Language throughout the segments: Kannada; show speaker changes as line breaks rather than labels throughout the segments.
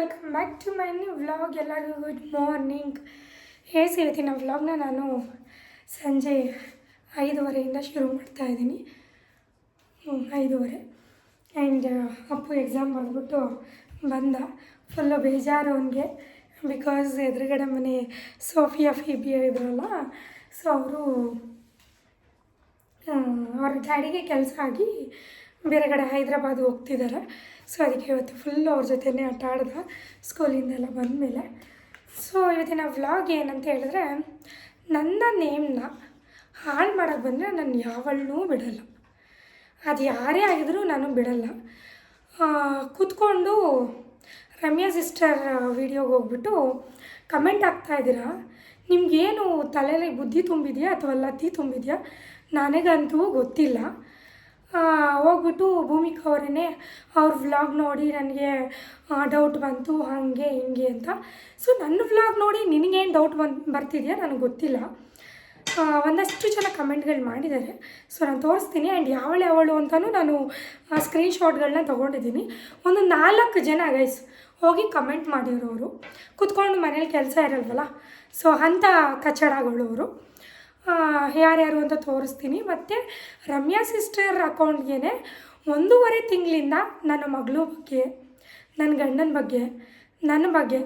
Welcome back to my new vlog. ಎಲ್ಲರಿಗೂ ಗುಡ್ ಮಾರ್ನಿಂಗ್. ಹೇಳ್ಸಿರ್ತೀನಿ ನಮ್ಮ ವ್ಲಾಗ್ನ ನಾನು ಸಂಜೆ ಐದುವರೆಯಿಂದ ಶುರು ಮಾಡ್ತಾ ಇದ್ದೀನಿ. ಐದೂವರೆ. ಆ್ಯಂಡ್ ಅಪ್ಪು ಎಕ್ಸಾಮ್ ಬಂದ್ಬಿಟ್ಟು ಬಂದ. ಫುಲ್ಲು ಬೇಜಾರು ಅವನಿಗೆ. ಬಿಕಾಸ್ ಎದುರುಗಡೆ ಮನೆ ಸೋಫಿಯಾ ಫಿಬಿಯ ಇದ್ರಲ್ಲ ಸೊ ಅವರು ಅವ್ರ ಡ್ಯಾಡಿಗೆ ಕೆಲಸ ಆಗಿ ಬೇರೆ ಕಡೆ ಹೈದ್ರಾಬಾದ್ ಹೋಗ್ತಿದ್ದಾರೆ. ಸೊ ಅದಕ್ಕೆ ಇವತ್ತು ಫುಲ್ ಅವ್ರ ಜೊತೆನೇ ಆಟ ಆಡ್ದ ಸ್ಕೂಲಿಂದೆಲ್ಲ ಬಂದಮೇಲೆ. ಸೊ ಇವತ್ತಿನ ವ್ಲಾಗ್ ಏನಂತ ಹೇಳಿದ್ರೆ, ನನ್ನ ನೇಮ್ನ ಹಾಳು ಮಾಡೋಕ್ಕೆ ಬಂದರೆ ನಾನು ಯಾವಳನ್ನೂ ಬಿಡಲ್ಲ. ಅದು ಯಾರೇ ಆಗಿದ್ರೂ ನಾನು ಬಿಡಲ್ಲ. ಕೂತ್ಕೊಂಡು ರಮ್ಯಾ ಸಿಸ್ಟರ್ ವೀಡಿಯೋಗೆ ಹೋಗ್ಬಿಟ್ಟು ಕಮೆಂಟ್ ಆಗ್ತಾ ಇದ್ದೀರಾ? ನಿಮಗೇನು ತಲೆಯಲ್ಲಿ ಬುದ್ಧಿ ತುಂಬಿದೆಯಾ ಅಥವಾ ಲತ್ತಿ ತುಂಬಿದೆಯಾ? ನನಗಂತೂ ಗೊತ್ತಿಲ್ಲ. ಹೋಗ್ಬಿಟ್ಟು ಭೂಮಿಕಾ ಅವರೇ ಅವ್ರ ವ್ಲಾಗ್ ನೋಡಿ ನನಗೆ ಡೌಟ್ ಬಂತು, ಹಾಗೆ, ಹಿಂಗೆ ಅಂತ. ಸೊ ನನ್ನ ವ್ಲಾಗ್ ನೋಡಿ ನಿನಗೇನು ಡೌಟ್ ಬಂದು, ಬರ್ತಿದೆಯಾ ನನಗೆ ಗೊತ್ತಿಲ್ಲ. ಒಂದಷ್ಟು ಜನ ಕಮೆಂಟ್ಗಳು ಮಾಡಿದ್ದಾರೆ. ಸೊ ನಾನು ತೋರಿಸ್ತೀನಿ ಆ್ಯಂಡ್ ಯಾವಳು ಯಾವಳು ಅಂತಲೂ ನಾನು ಸ್ಕ್ರೀನ್ಶಾಟ್ಗಳನ್ನ ತೊಗೊಂಡಿದ್ದೀನಿ. ಒಂದು ನಾಲ್ಕು ಜನ ಗೈಸ್ ಹೋಗಿ ಕಮೆಂಟ್ ಮಾಡಿರೋರು. ಕುತ್ಕೊಂಡು ಮನೇಲಿ ಕೆಲಸ ಇರಲ್ವಲ್ಲ? ಸೊ ಅಂಥ ಕಚಡಗಳು ಅವರು ಯಾರ್ಯಾರು ಅಂತ ತೋರಿಸ್ತೀನಿ. ಮತ್ತು ರಮ್ಯಾ ಸಿಸ್ಟರ್ ಅಕೌಂಟ್ಗೆ ಒಂದೂವರೆ ತಿಂಗಳಿಂದ ನನ್ನ ಮಗಳು ಬಗ್ಗೆ ನನ್ನ ಗಂಡನ ಬಗ್ಗೆ ನನ್ನ ಬಗ್ಗೆ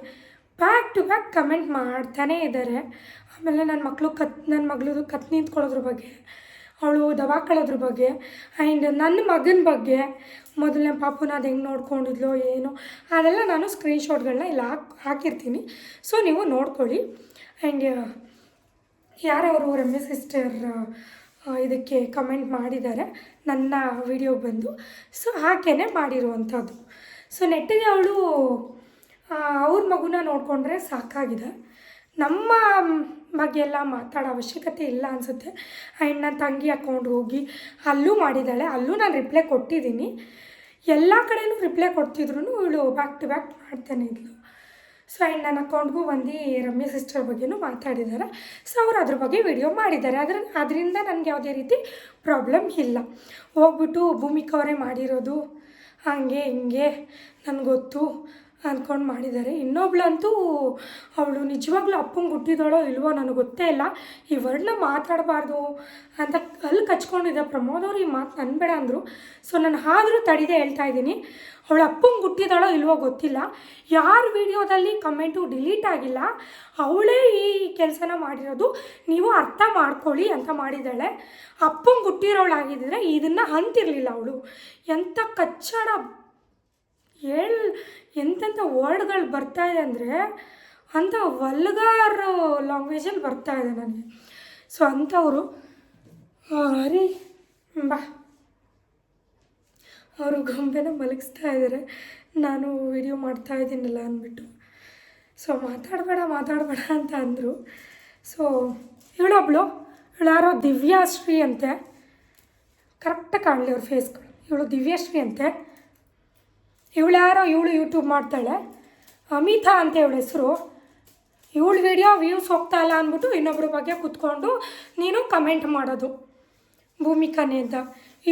ಬ್ಯಾಕ್ ಟು ಬ್ಯಾಕ್ ಕಮೆಂಟ್ ಮಾಡ್ತಾನೇ ಇದ್ದಾರೆ ಆಮೇಲೆ ನನ್ನ ಮಕ್ಕಳು ಕತ್ ನನ್ನ ಮಗಳದು ಕತ್ ನಿಂತ್ಕೊಳ್ಳೋದ್ರ ಬಗ್ಗೆ, ಅವಳು ದವಾಕಳೋದ್ರ ಬಗ್ಗೆ ಆ್ಯಂಡ್ ನನ್ನ ಮಗನ ಬಗ್ಗೆ ಮೊದಲನೇ ಪಾಪುನ ಅದು ಹೆಂಗೆ ನೋಡ್ಕೊಂಡಿದ್ಲು ಏನು ಅದೆಲ್ಲ ನಾನು ಸ್ಕ್ರೀನ್ಶಾಟ್ಗಳನ್ನ ಇಲ್ಲಿ ಹಾಕಿ, ಹಾಕಿರ್ತೀನಿ. ಸೊ ನೀವು ನೋಡ್ಕೊಳ್ಳಿ. ಆ್ಯಂಡ್ ಯಾರವರು ರಮ್ಯ ಸಿಸ್ಟರ್ ಇದಕ್ಕೆ ಕಮೆಂಟ್ ಮಾಡಿದ್ದಾರೆ, ನನ್ನ ವಿಡಿಯೋ ಬಂದು. ಸೊ ಹಾಗೇ ಮಾಡಿರುವಂಥದ್ದು. ಸೊ ನೆಟ್ಟಿಗೆ ಅವಳು ಅವ್ರ ಮಗುನ ನೋಡಿಕೊಂಡ್ರೆ ಸಾಕಾಗಿದೆ. ನಮ್ಮ ಬಗ್ಗೆ ಎಲ್ಲ ಮಾತಾಡೋ ಅವಶ್ಯಕತೆ ಇಲ್ಲ ಅನಿಸುತ್ತೆ. ಆ್ಯಂಡ್ ನನ್ನ ತಂಗಿ ಅಕೌಂಟ್ ಹೋಗಿ ಅಲ್ಲೂ ಮಾಡಿದ್ದಾಳೆ. ಅಲ್ಲೂ ನಾನು ರಿಪ್ಲೈ ಕೊಟ್ಟಿದ್ದೀನಿ. ಎಲ್ಲ ಕಡೆಯೂ ರಿಪ್ಲೈ ಕೊಡ್ತಿದ್ರು ಇವಳು ಬ್ಯಾಕ್ ಟು ಬ್ಯಾಕ್ ಮಾಡ್ತಾನೆ ಇದ್ಲು. ಸೊ ಆ್ಯಂಡ್ ನನ್ನ ಅಕೌಂಟ್ಗೂ ಬಂದು ರಮ್ಯ ಸಿಸ್ಟರ್ ಬಗ್ಗೆನೂ ಮಾತಾಡಿದ್ದಾರೆ ಸೊ ಅವರು ಅದ್ರ ಬಗ್ಗೆ ವಿಡಿಯೋ ಮಾಡಿದ್ದಾರೆ. ಅದ್ರ ಅದರಿಂದ ನನಗೆ ಯಾವುದೇ ರೀತಿ ಪ್ರಾಬ್ಲಮ್ ಇಲ್ಲ. ಹೋಗ್ಬಿಟ್ಟು ಭೂಮಿಕಾ ಅವರೇ ಮಾಡಿರೋದು, ಹಾಗೆ ಹಿಂಗೆ ನನಗೆ ಗೊತ್ತು ಅಂದ್ಕೊಂಡು ಮಾಡಿದ್ದಾರೆ. ಇನ್ನೊಬ್ಳಂತೂ ಅವಳು ನಿಜವಾಗ್ಲೂ ಅಪ್ಪಂಗೆ ಹುಟ್ಟಿದಳೋ ಇಲ್ವೋ ನನಗೆ ಗೊತ್ತೇ ಇಲ್ಲ. ಈ ವರ್ಡ್ನ ಮಾತಾಡಬಾರ್ದು ಅಂತ ಅಲ್ಲಿ ಕಚ್ಕೊಂಡಿದ್ದೆ ಪ್ರಮೋದ್ ಅವರು ಈ ಮಾತು ಅನ್ಬೇಡ ಅಂದರು. ಸೊ ನಾನು ಆದರೂ ತಡಿದೆ ಹೇಳ್ತಾ ಇದ್ದೀನಿ. ಅವಳು ಅಪ್ಪಂಗೆ ಹುಟ್ಟಿದಾಳೋ ಇಲ್ವೋ ಗೊತ್ತಿಲ್ಲ. ಯಾರ ವಿಡಿಯೋದಲ್ಲಿ ಕಮೆಂಟು ಡಿಲೀಟ್ ಆಗಿಲ್ಲ, ಅವಳೇ ಈ ಕೆಲಸನ ಮಾಡಿರೋದು, ನೀವು ಅರ್ಥ ಮಾಡ್ಕೊಳ್ಳಿ ಅಂತ ಮಾಡಿದ್ದಾಳೆ. ಅಪ್ಪಂಗೆ ಹುಟ್ಟಿರೋಳಾಗಿದ್ದರೆ ಇದನ್ನು ಅಂತಿರಲಿಲ್ಲ ಅವಳು. ಎಂಥ ಕಚ್ಚಡ ಹೇಳ್ ಎಂತೆಂಥ ವರ್ಡ್ಗಳು ಬರ್ತಾ ಇದೆ ಅಂದರೆ ಅಂಥ ವಲ್ಗಾರ್ ಲ್ಯಾಂಗ್ವೇಜಲ್ಲಿ ಬರ್ತಾ ಇದೆ ನನಗೆ. ಸೊ ಅಂಥವರು ಹರಿ, ಬಾ. ಅವರು ಗೊಂಬೆನ ಮಲಗಿಸ್ತಾ ಇದ್ದಾರೆ ನಾನು ವಿಡಿಯೋ ಮಾಡ್ತಾ ಇದ್ದೀನಲ್ಲ ಅಂದ್ಬಿಟ್ಟು. ಸೊ ಮಾತಾಡಬೇಡ ಮಾತಾಡಬೇಡ ಅಂತ ಅಂದರು. ಸೊ ಇವಳೊಬ್ಳು ಇವಳು ಯಾರೋ ದಿವ್ಯಾಶ್ರೀ ಅಂತೆ. ಕರೆಕ್ಟಾಗಿ ಕಾಣಲಿ ಅವ್ರ ಫೇಸ್ಗಳು ಇವಳು ದಿವ್ಯಾಶ್ರೀ ಅಂತೆ. ಇವಳು ಯಾರೋ ಇವಳು ಯೂಟ್ಯೂಬ್ ಮಾಡ್ತಾಳೆ. ಅಮಿತಾ ಅಂತ ಇವಳ ಹೆಸರು. ಇವಳು ವಿಡಿಯೋ ವ್ಯೂಸ್ ಹೋಗ್ತಾ ಇಲ್ಲ ಅಂದ್ಬಿಟ್ಟು ಇನ್ನೊಬ್ಬರ ಬಗ್ಗೆ ಕೂತ್ಕೊಂಡು ನೀನು ಕಮೆಂಟ್ ಮಾಡೋದು. ಭೂಮಿಕಾನೇ ಅಂತ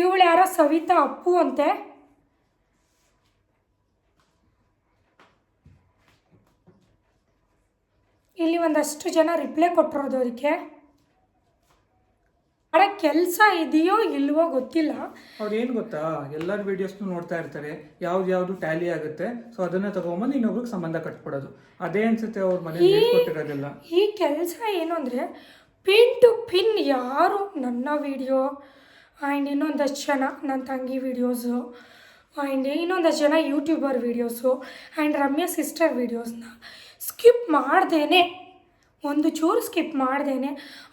ಇವಳು ಯಾರೋ ಸವಿತಾ ಅಪ್ಪು ಅಂತೆ. ಇಲ್ಲಿ ಒಂದಷ್ಟು ಜನ ರಿಪ್ಲೈ ಕೊಟ್ಟಿರೋದು ಅದಕ್ಕೆ. ಅಡ ಕೆಲಸ ಇದೆಯೋ ಇಲ್ವೋ ಗೊತ್ತಿಲ್ಲ.
ಅವ್ರು ಏನು ಗೊತ್ತಾ? ಎಲ್ಲರ ವಿಡಿಯೋಸ್ನು ನೋಡ್ತಾ ಇರ್ತಾರೆ. ಯಾವ್ದು ಯಾವ್ದು ಟ್ಯಾಲಿ ಆಗುತ್ತೆ. ಸೊ ಅದನ್ನ ತಗೊಂಬಂದು ಇನ್ನೊಬ್ರಿಗೆ ಸಂಬಂಧ ಕಟ್ಬಿಡೋದು. ಅದೇ ಅನ್ಸುತ್ತೆ ಅವ್ರ ಮನೆಯಲ್ಲಿ ಕೊಟ್ಟಿರೋದಿಲ್ಲ
ಈ ಕೆಲಸ ಏನು ಅಂದರೆ ಪಿನ್ ಟು ಪಿನ್ ಯಾರು ನನ್ನ ವಿಡಿಯೋ ಆ್ಯಂಡ್ ಇನ್ನೊಂದಷ್ಟು ಜನ ನನ್ನ ತಂಗಿ ವೀಡಿಯೋಸು ಆ್ಯಂಡ್ ಇನ್ನೊಂದಷ್ಟು ಜನ YouTuber videos and Ramya sister ವೀಡಿಯೋಸ್ನ ಸ್ಕಿಪ್ ಮಾಡ್ದೇ ಒಂದು ಚೂರು ಸ್ಕಿಪ್ ಮಾಡ್ದೇ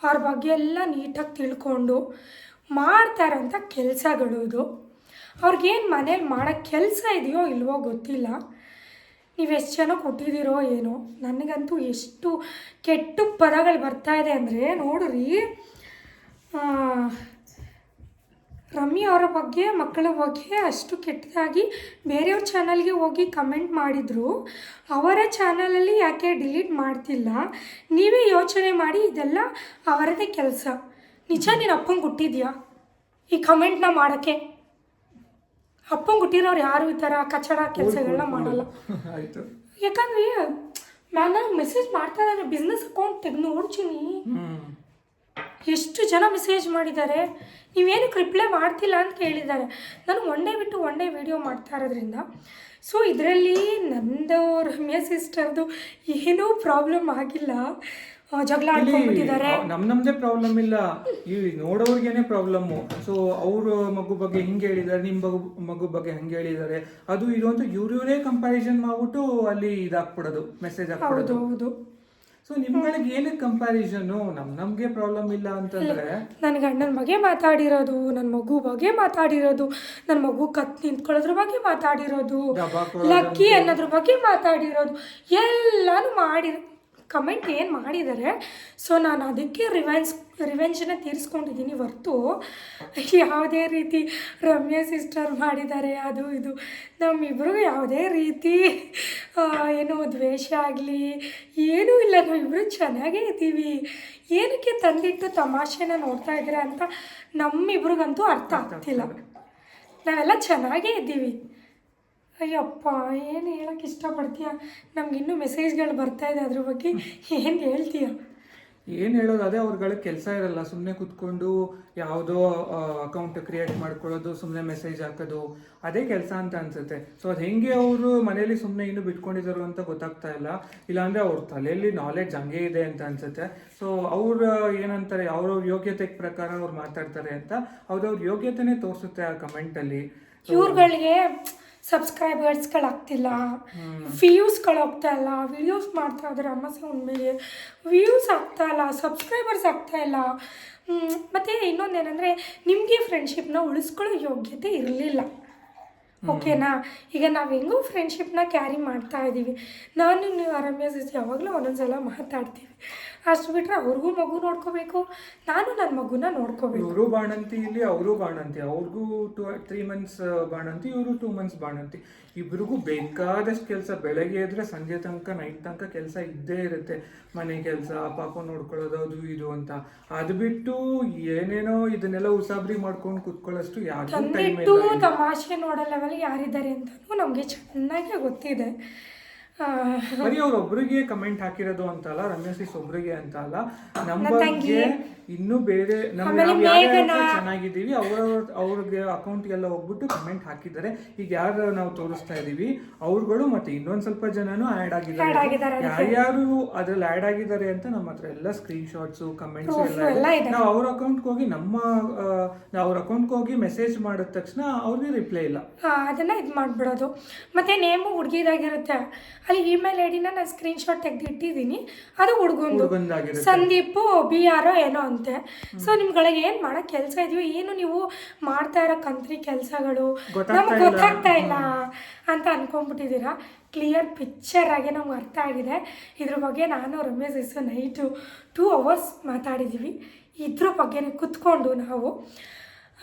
ಅವ್ರ ಬಗ್ಗೆ ಎಲ್ಲ ನೀಟಾಗಿ ತಿಳ್ಕೊಂಡು ಮಾಡ್ತಾರಂಥ ಕೆಲಸಗಳು ಇದು. ಅವ್ರಿಗೇನು ಮನೇಲಿ ಮಾಡೋ ಕೆಲಸ ಇದೆಯೋ ಇಲ್ವೋ ಗೊತ್ತಿಲ್ಲ. ನೀವು ಎಷ್ಟು ಜನ ಕೊಟ್ಟಿದ್ದೀರೋ ಏನೋ, ನನಗಂತೂ ಎಷ್ಟು ಕೆಟ್ಟ ಪದಗಳು ಇದೆ ಅಂದರೆ ನೋಡ್ರಿ ಆ, ರಮ್ಯ ಅವರ ಬಗ್ಗೆ ಮಕ್ಕಳ ಬಗ್ಗೆ ಅಷ್ಟು ಕೆಟ್ಟದಾಗಿ ಬೇರೆಯವ್ರ ಚಾನಲ್ಗೆ ಹೋಗಿ ಕಮೆಂಟ್ ಮಾಡಿದರು. ಅವರ ಚಾನಲಲ್ಲಿ ಯಾಕೆ ಡಿಲೀಟ್ ಮಾಡ್ತಿಲ್ಲ? ನೀವೇ ಯೋಚನೆ ಮಾಡಿ ಇದೆಲ್ಲ ಅವರದೇ ಕೆಲಸ. ನಿಜ ನೀನು ಅಪ್ಪಂಗೆ ಹುಟ್ಟಿದ್ಯಾ? ಈ ಕಮೆಂಟ್ನ ಮಾಡೋಕ್ಕೆ. ಅಪ್ಪಂಗೆ ಹುಟ್ಟಿರೋರು ಯಾರು ಈ ಥರ ಕಚಡ ಕೆಲಸಗಳನ್ನ ಮಾಡಲ್ಲ? ಯಾಕಂದರೆ ನಾನು ಮೆಸೇಜ್ ಮಾಡ್ತಾ ಇದ್ದಾರೆ ಬಿಸ್ನೆಸ್ ಅಕೌಂಟ್ ತೆಗೆದು ನೋಡ್ತೀನಿ. ಎಷ್ಟು ಜನ ಮೆಸೇಜ್ ಮಾಡಿದ್ದಾರೆ? ನೀವೇನಕ್ಕೆ ರಿಪ್ಲೈ ಮಾಡ್ತಿಲ್ಲ ಅಂತ ಕೇಳಿದ್ದಾರೆ. ನಾನು ಒನ್ ಡೇ ಬಿಟ್ಟು ಒನ್ ಡೇ ವೀಡಿಯೋ ಮಾಡ್ತಾ ಇರೋದ್ರಿಂದ. ಸೊ ಇದರಲ್ಲಿ ನಂದು ರಮ್ಯಾ ಸಿಸ್ಟರ್ದು ಏನೂ ಪ್ರಾಬ್ಲಮ್ ಆಗಿಲ್ಲ. ಜಗಳ ಆಡ್ಕೊಂಡ್ಬಿಟ್ಟಿದ್ದಾರೆ.
ನಮ್ ನಮ್ದೇ ಪ್ರಾಬ್ಲಮ್ ಇಲ್ಲ. ಈ ನೋಡೋರ್ಗೇನೆ ಪ್ರಾಬ್ಲಮ್ಮು ಸೊ ಅವ್ರ ಮಗು ಬಗ್ಗೆ ಹಿಂಗೆ ಹೇಳಿದ್ದಾರೆ ನಿಮ್ಮ ಮಗು ಮಗು ಬಗ್ಗೆ ಹಂಗೆ ಹೇಳಿದ್ದಾರೆ. ಅದು ಇದು ಅಂತ ಇವ್ರೇ ಕಂಪ್ಯಾರಿಸನ್ ಮಾಡ್ಬಿಟ್ಟು ಅಲ್ಲಿ ಇದಾಗ್ಬಿಡೋದು ಮೆಸೇಜ್ ಹಾಕ್ಬಿಡೋದು
ಹೌದು.
ಸೊ ನಿಮ್ಗಳಿಗೆ ಏನು ಕಂಪ್ಯಾರಿಸನ್ ನಮ್ ನಮ್ಗೆ ಪ್ರಾಬ್ಲಮ್ ಇಲ್ಲ ಅಂತಂದ್ರೆ?
ನನ್ನ ಗಂಡನ ಬಗ್ಗೆ ಮಾತಾಡಿರೋದು ನನ್ನ ಮಗು ಬಗ್ಗೆ ಮಾತಾಡಿರೋದು ನನ್ನ ಮಗು ಕತ್ ನಿಂತ್ಕೊಳ್ಳೋದ್ರ ಬಗ್ಗೆ ಮಾತಾಡಿರೋದು ಲಕ್ಕಿ ಅನ್ನೋದ್ರ ಬಗ್ಗೆ ಮಾತಾಡಿರೋದು ಎಲ್ಲಾನು ಮಾಡಿ ಕಮೆಂಟ್ ಏನು ಮಾಡಿದ್ದಾರೆ ಸೊ ನಾನು ಅದಕ್ಕೆ ರಿವೆನ್ಸ್ ರಿವೆಂಜನ್ನ ತೀರಿಸ್ಕೊಂಡಿದ್ದೀನಿ ಹೊರ್ತು. ಯಾವುದೇ ರೀತಿ ರಮ್ಯಾ ಸಿಸ್ಟರ್ ಮಾಡಿದ್ದಾರೆ ಅದು ಇದು. ನಮ್ಮಿಬ್ರಿಗೂ ಯಾವುದೇ ರೀತಿ ಏನು ದ್ವೇಷ ಆಗಲಿ ಏನೂ ಇಲ್ಲ. ನಾವಿಬ್ಬರು ಚೆನ್ನಾಗೇ ಇದ್ದೀವಿ. ಏನಕ್ಕೆ ತಂದಿಟ್ಟು ತಮಾಷೆನ ನೋಡ್ತಾ ಇದ್ದೀರಾ ಅಂತ ನಮ್ಮಿಬ್ರಿಗಂತೂ ಅರ್ಥ ಆಗ್ತಿಲ್ಲ. ನಾವೆಲ್ಲ ಚೆನ್ನಾಗೇ ಇದ್ದೀವಿ. ಅಯ್ಯಪ್ಪ ಏನು ಹೇಳಕ್ಕೆ ಇಷ್ಟಪಡ್ತೀಯ? ನಮ್ಗೆ ಇನ್ನೂ ಮೆಸೇಜ್ಗಳು ಬರ್ತಾ ಇದೆ ಅದ್ರ ಬಗ್ಗೆ. ಏನು ಹೇಳ್ತೀಯ?
ಏನು ಹೇಳೋದು? ಅದೇ ಅವ್ರಗಳ ಕೆಲಸ ಇರಲ್ಲ. ಸುಮ್ಮನೆ ಕುತ್ಕೊಂಡು ಯಾವುದೋ ಅಕೌಂಟ್ ಕ್ರಿಯೇಟ್ ಮಾಡ್ಕೊಳ್ಳೋದು ಸುಮ್ಮನೆ ಮೆಸೇಜ್ ಹಾಕೋದು. ಅದೇ ಕೆಲಸ ಅಂತ ಅನ್ಸುತ್ತೆ. ಸೊ ಅದು ಹೆಂಗೆ ಅವರು ಮನೇಲಿ ಸುಮ್ಮನೆ ಇನ್ನು ಬಿಟ್ಕೊಂಡಿದ್ದಾರೆ ಅಂತ ಗೊತ್ತಾಗ್ತಾ ಇಲ್ಲ. ಇಲ್ಲಾಂದ್ರೆ ಅವ್ರ ತಲೆಯಲ್ಲಿ ನಾಲೆಡ್ಜ್ ಹಂಗೆ ಇದೆ ಅಂತ ಅನ್ಸುತ್ತೆ. ಸೊ ಅವ್ರ ಏನಂತಾರೆ ಅವ್ರವ್ರ ಯೋಗ್ಯತೆ ಪ್ರಕಾರ ಅವ್ರು ಮಾತಾಡ್ತಾರೆ ಅಂತ ಅವ್ರವ್ರ ಯೋಗ್ಯತೆನೇ ತೋರಿಸುತ್ತೆ ಆ ಕಮೆಂಟಲ್ಲಿ
ಇವ್ರುಗಳಿಗೆ ಸಬ್ಸ್ಕ್ರೈಬರ್ಸ್ಗಳಾಗ್ತಿಲ್ಲ ವ್ಯೂಸ್ಗಳು ಹೋಗ್ತಾ ಇಲ್ಲ ವಿಡಿಯೋಸ್ ಮಾಡ್ತಾ ಇದ್ದಾರೆ ಅಮ್ಮಸೆ ಮೇಲೆ ವ್ಯೂಸ್ ಆಗ್ತಾ ಇಲ್ಲ ಸಬ್ಸ್ಕ್ರೈಬರ್ಸ್ ಆಗ್ತಾ ಇಲ್ಲ. ಮತ್ತೆ ಇನ್ನೊಂದೇನೆಂದರೆ ನಿಮಗೆ ಫ್ರೆಂಡ್ಶಿಪ್ನ ಉಳಿಸ್ಕೊಳ್ಳೋ ಯೋಗ್ಯತೆ ಇರಲಿಲ್ಲ. ಓಕೆನಾ? ಈಗ ನಾವು ಹೆಂಗೂ ಫ್ರೆಂಡ್ಶಿಪ್ನ ಕ್ಯಾರಿ ಮಾಡ್ತಾ ಇದ್ದೀವಿ ನಾನು ನೀವು ರಮ್ಯಾ ಯಾವಾಗಲೂ ಯಾವಾಗಲೂ ಒಂದೊಂದ್ಸಲ ಮಾತಾಡ್ತೀವಿ. ಅಷ್ಟು ಬಿಟ್ರೆ ಅವ್ರಿಗೂ ಮಗು ನೋಡ್ಕೋಬೇಕು ನಾನು ನನ್ನ ಮಗುನ ನೋಡ್ಕೋಬೇಕು.
ಇವರು ಬಾಣಂತಿ ಇಲ್ಲಿ ಅವರು ಬಾಣಂತಿ. ಅವ್ರಿಗೂ ಟು ತ್ರೀ ಮಂತ್ಸ್ ಬಾಣಂತಿ ಇವರು ಟೂ ಮಂತ್ಸ್ ಬಾಣಂತಿ. ಇಬ್ರಿಗೂ ಬೇಕಾದಷ್ಟು ಕೆಲಸ ಬೆಳಗ್ಗೆ ಎದ್ರೆ ಸಂಜೆ ತನಕ ನೈಟ್ ತನಕ ಕೆಲಸ ಇದ್ದೇ ಇರುತ್ತೆ. ಮನೆ ಕೆಲಸ ಪಾಪ ನೋಡ್ಕೊಳ್ಳೋದು ಅದು ಇದು ಅಂತ. ಅದು ಬಿಟ್ಟು ಏನೇನೋ ಇದನ್ನೆಲ್ಲ ಉಸಾಬ್ರಿ ಮಾಡ್ಕೊಂಡು ಕುತ್ಕೊಳ್ಳೋಷ್ಟು ಯಾರು
ತಮಾಷೆ ನೋಡೋ ಲೆವೆಲ್ ಯಾರಿದ್ದಾರೆ ಅಂತಲೂ ನಮಗೆ ಚೆನ್ನಾಗಿ ಗೊತ್ತಿದೆ.
ಬರೀ ಅವ್ರೊಬ್ರಿಗೆ ಕಮೆಂಟ್ ಹಾಕಿರೋದು ಅಂತಲ್ಲ ಅಲ್ಲ ಸಿಸ್ ಒಬ್ರಿಗೆ ಅಂತ ಅಲ್ಲ ನಮ್ಮ ಬಗ್ಗೆ ಇನ್ನೂ ಬೇರೆ ನಾವು ಚೆನ್ನಾಗಿದ್ದೀವಿ ಅವರ ಅವ್ರಿಗೆ ಅಕೌಂಟ್ಗೆಲ್ಲ ಹೋಗ್ಬಿಟ್ಟು ಕಮೆಂಟ್ ಹಾಕಿದ್ದಾರೆ. ಈಗ ಯಾರು ನಾವು ತೋರಿಸ್ತಾ ಇದೀವಿ ಅವ್ರುಗಳು ಮತ್ತೆ ಇನ್ನೊಂದ್ ಸ್ವಲ್ಪ ಜನನು ಆಡ್
Add
ಆಗಿದ್ದಾರೆ. ಯಾರ್ಯಾರು ಅದ್ರಲ್ಲಿ ಆಡ್ ಆಗಿದ್ದಾರೆ ಅಂತ ನಮ್ಮ ಹತ್ರ ಎಲ್ಲ ಸ್ಕ್ರೀನ್ ಶಾಟ್ಸ್ ಕಮೆಂಟ್ಸ್ ಎಲ್ಲ. ನಾವು ಅವ್ರ ಅಕೌಂಟ್ಗೆ ಹೋಗಿ ನಮ್ಮ ಅವ್ರ ಅಕೌಂಟ್ಗೆ ಹೋಗಿ ಮೆಸೇಜ್ ಮಾಡಿದ ತಕ್ಷಣ ಅವ್ರಿಗೆ ರಿಪ್ಲೈ ಇಲ್ಲ.
ಅದನ್ನ ಇದು ಮಾಡಿಬಿಡೋದು. ಮತ್ತೆ ನೇಮು ಹುಡುಗಿದಾಗಿರುತ್ತೆ. ಅಲ್ಲಿ ಇಮೇಲ್ ಐ ಡಿನ ನಾನು ಸ್ಕ್ರೀನ್ ಶಾಟ್ ತೆಗೆದಿಟ್ಟಿದ್ದೀನಿ ಅದು ಹುಡುಗಂದು. ಸಂದೀಪು ಬಿ ಆರ್ ಏನೋ ಅಂತೆ. ಸೊ ನಿಮ್ಗಳಿಗೆ ಏನು ಮಾಡೋ ಕೆಲಸ ಇದೆಯೋ ಏನು ನೀವು ಮಾಡ್ತಾ ಇರೋ ಕಂತ್ರಿ ಕೆಲಸಗಳು? ನಮ್ಗೆ ಗೊತ್ತಾಗ್ತಾ ಇಲ್ಲ ಅಂತ ಅನ್ಕೊಂಡ್ಬಿಟ್ಟಿದ್ದೀರಾ? ಕ್ಲಿಯರ್ ಪಿಕ್ಚರ್ ಆಗಿ ನಮ್ಗೆ ಅರ್ಥ ಆಗಿದೆ. ಇದ್ರ ಬಗ್ಗೆ ನಾನು ರಮೇಶ್ ಎಸ್ ನೈಟು ಟೂ ಅವರ್ಸ್ ಮಾತಾಡಿದ್ದೀವಿ. ಇದ್ರ ಬಗ್ಗೆ ಕುತ್ಕೊಂಡು ನಾವು.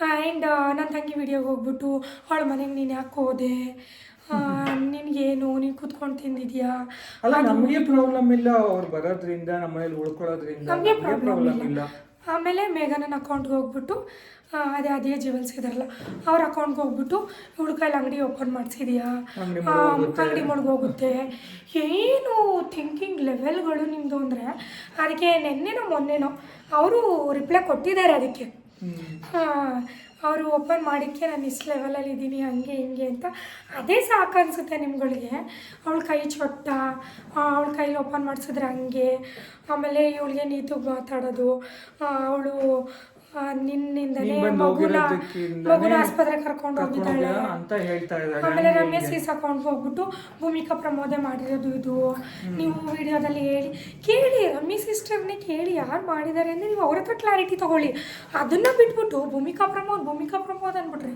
ಆ್ಯಂಡ್ ನನ್ನ ತಂಗಿ ವಿಡಿಯೋಗೆ ಹೋಗ್ಬಿಟ್ಟು ಅವಳ ಮನೆಗೆ ನೀನು ಯಾಕೆ ಹೋದೆ? ನಿನ್ಗೇನು? ನೀನು ಕುತ್ಕೊಂಡು ತಿಂದಿದ್ಯಾ?
ಅಲ್ಲ ನಮಗೆ ಪ್ರಾಬ್ಲಮ್ ಇಲ್ಲ ಅವ್ರು ಬರೋದ್ರಿಂದ ನಮ್ಮ ಮನೇಲಿ ಉಳ್ಕೊಳ್ಳೋದ್ರಿಂದ.
ನಮಗೆ ಪ್ರಾಬ್ಲಮ್ ಇಲ್ಲ. ಆಮೇಲೆ ಮೇಘನನ ಅಕೌಂಟ್ಗೆ ಹೋಗ್ಬಿಟ್ಟು ಅದೇ ಅದೇ ಜೀವಲ್ಸ್ ಇದಾರಲ್ಲ ಅವ್ರ ಅಕೌಂಟ್ಗೆ ಹೋಗ್ಬಿಟ್ಟು ಇವಳ ಕೈಲಿ ಅಂಗಡಿ ಓಪನ್ ಮಾಡಿಸಿದ್ಯಾ?
ಅಂಗಡಿ
ಹೋಗುತ್ತೆ. ಏನು ಥಿಂಕಿಂಗ್ ಲೆವೆಲ್ಗಳು ನಿಮ್ಮದು ಅಂದರೆ ಅದಕ್ಕೆ ನೆನ್ನೆನೋ ಮೊನ್ನೆನೋ ಅವರು ರಿಪ್ಲೈ ಕೊಟ್ಟಿದ್ದಾರೆ ಅದಕ್ಕೆ. ಅವರು ಓಪನ್ ಮಾಡಿಕ್ಕೆ ನಾನು ಇಷ್ಟು ಲೆವೆಲಲ್ಲಿ ಇದ್ದೀನಿ, ಹಂಗೆ ಹಿಂಗೆ ಅಂತ ಅದೇ ಸಾಕು ಅನಿಸುತ್ತೆ ನಿಮ್ಗಳಿಗೆ. ಅವಳ ಕೈ ಚೊಟ್ಟ ಅವಳ ಕೈಲಿ ಓಪನ್ ಮಾಡಿಸಿದ್ರೆ ಹಂಗೆ. ಆಮೇಲೆ ಇವಳಿಗೆ ನೀತು ಮಾತಾಡೋದು ಅವಳು ನಿನ್ನಿಂದನೇ ಮಗುನ ಮಗುನ ಆಸ್ಪತ್ರೆಗೆ ಕರ್ಕೊಂಡು ಹೋಗಿದ್ದಾಳೆ.
ಅಂತ ಹೇಳ್ತಾ ಇದ್ದಾರೆ
ಆಮೇಲೆ ರಮೇಶ್. ಸೀಸ್ ಅಕೌಂಟ್ ಹೋಗ್ಬಿಟ್ಟು ಭೂಮಿಕಾ ಪ್ರಮೋದೆ ಮಾಡಿರೋದು ಇದು. ನೀವು ವಿಡಿಯೋದಲ್ಲಿ ಹೇಳಿ. ಕೇಳಿ ರಮೇಶ್ ಸಿಸ್ಟರ್ನೇ ಕೇಳಿ ಯಾರು ಮಾಡಿದ್ದಾರೆ ಅಂದರೆ ನೀವು ಅವ್ರ ಹತ್ರ ಕ್ಲಾರಿಟಿ ತಗೊಳ್ಳಿ. ಅದನ್ನು ಬಿಟ್ಬಿಟ್ಟು ಭೂಮಿಕಾ ಪ್ರಮೋದ್ ಭೂಮಿಕಾ ಪ್ರಮೋದ್ ಅಂದ್ಬಿಟ್ರೆ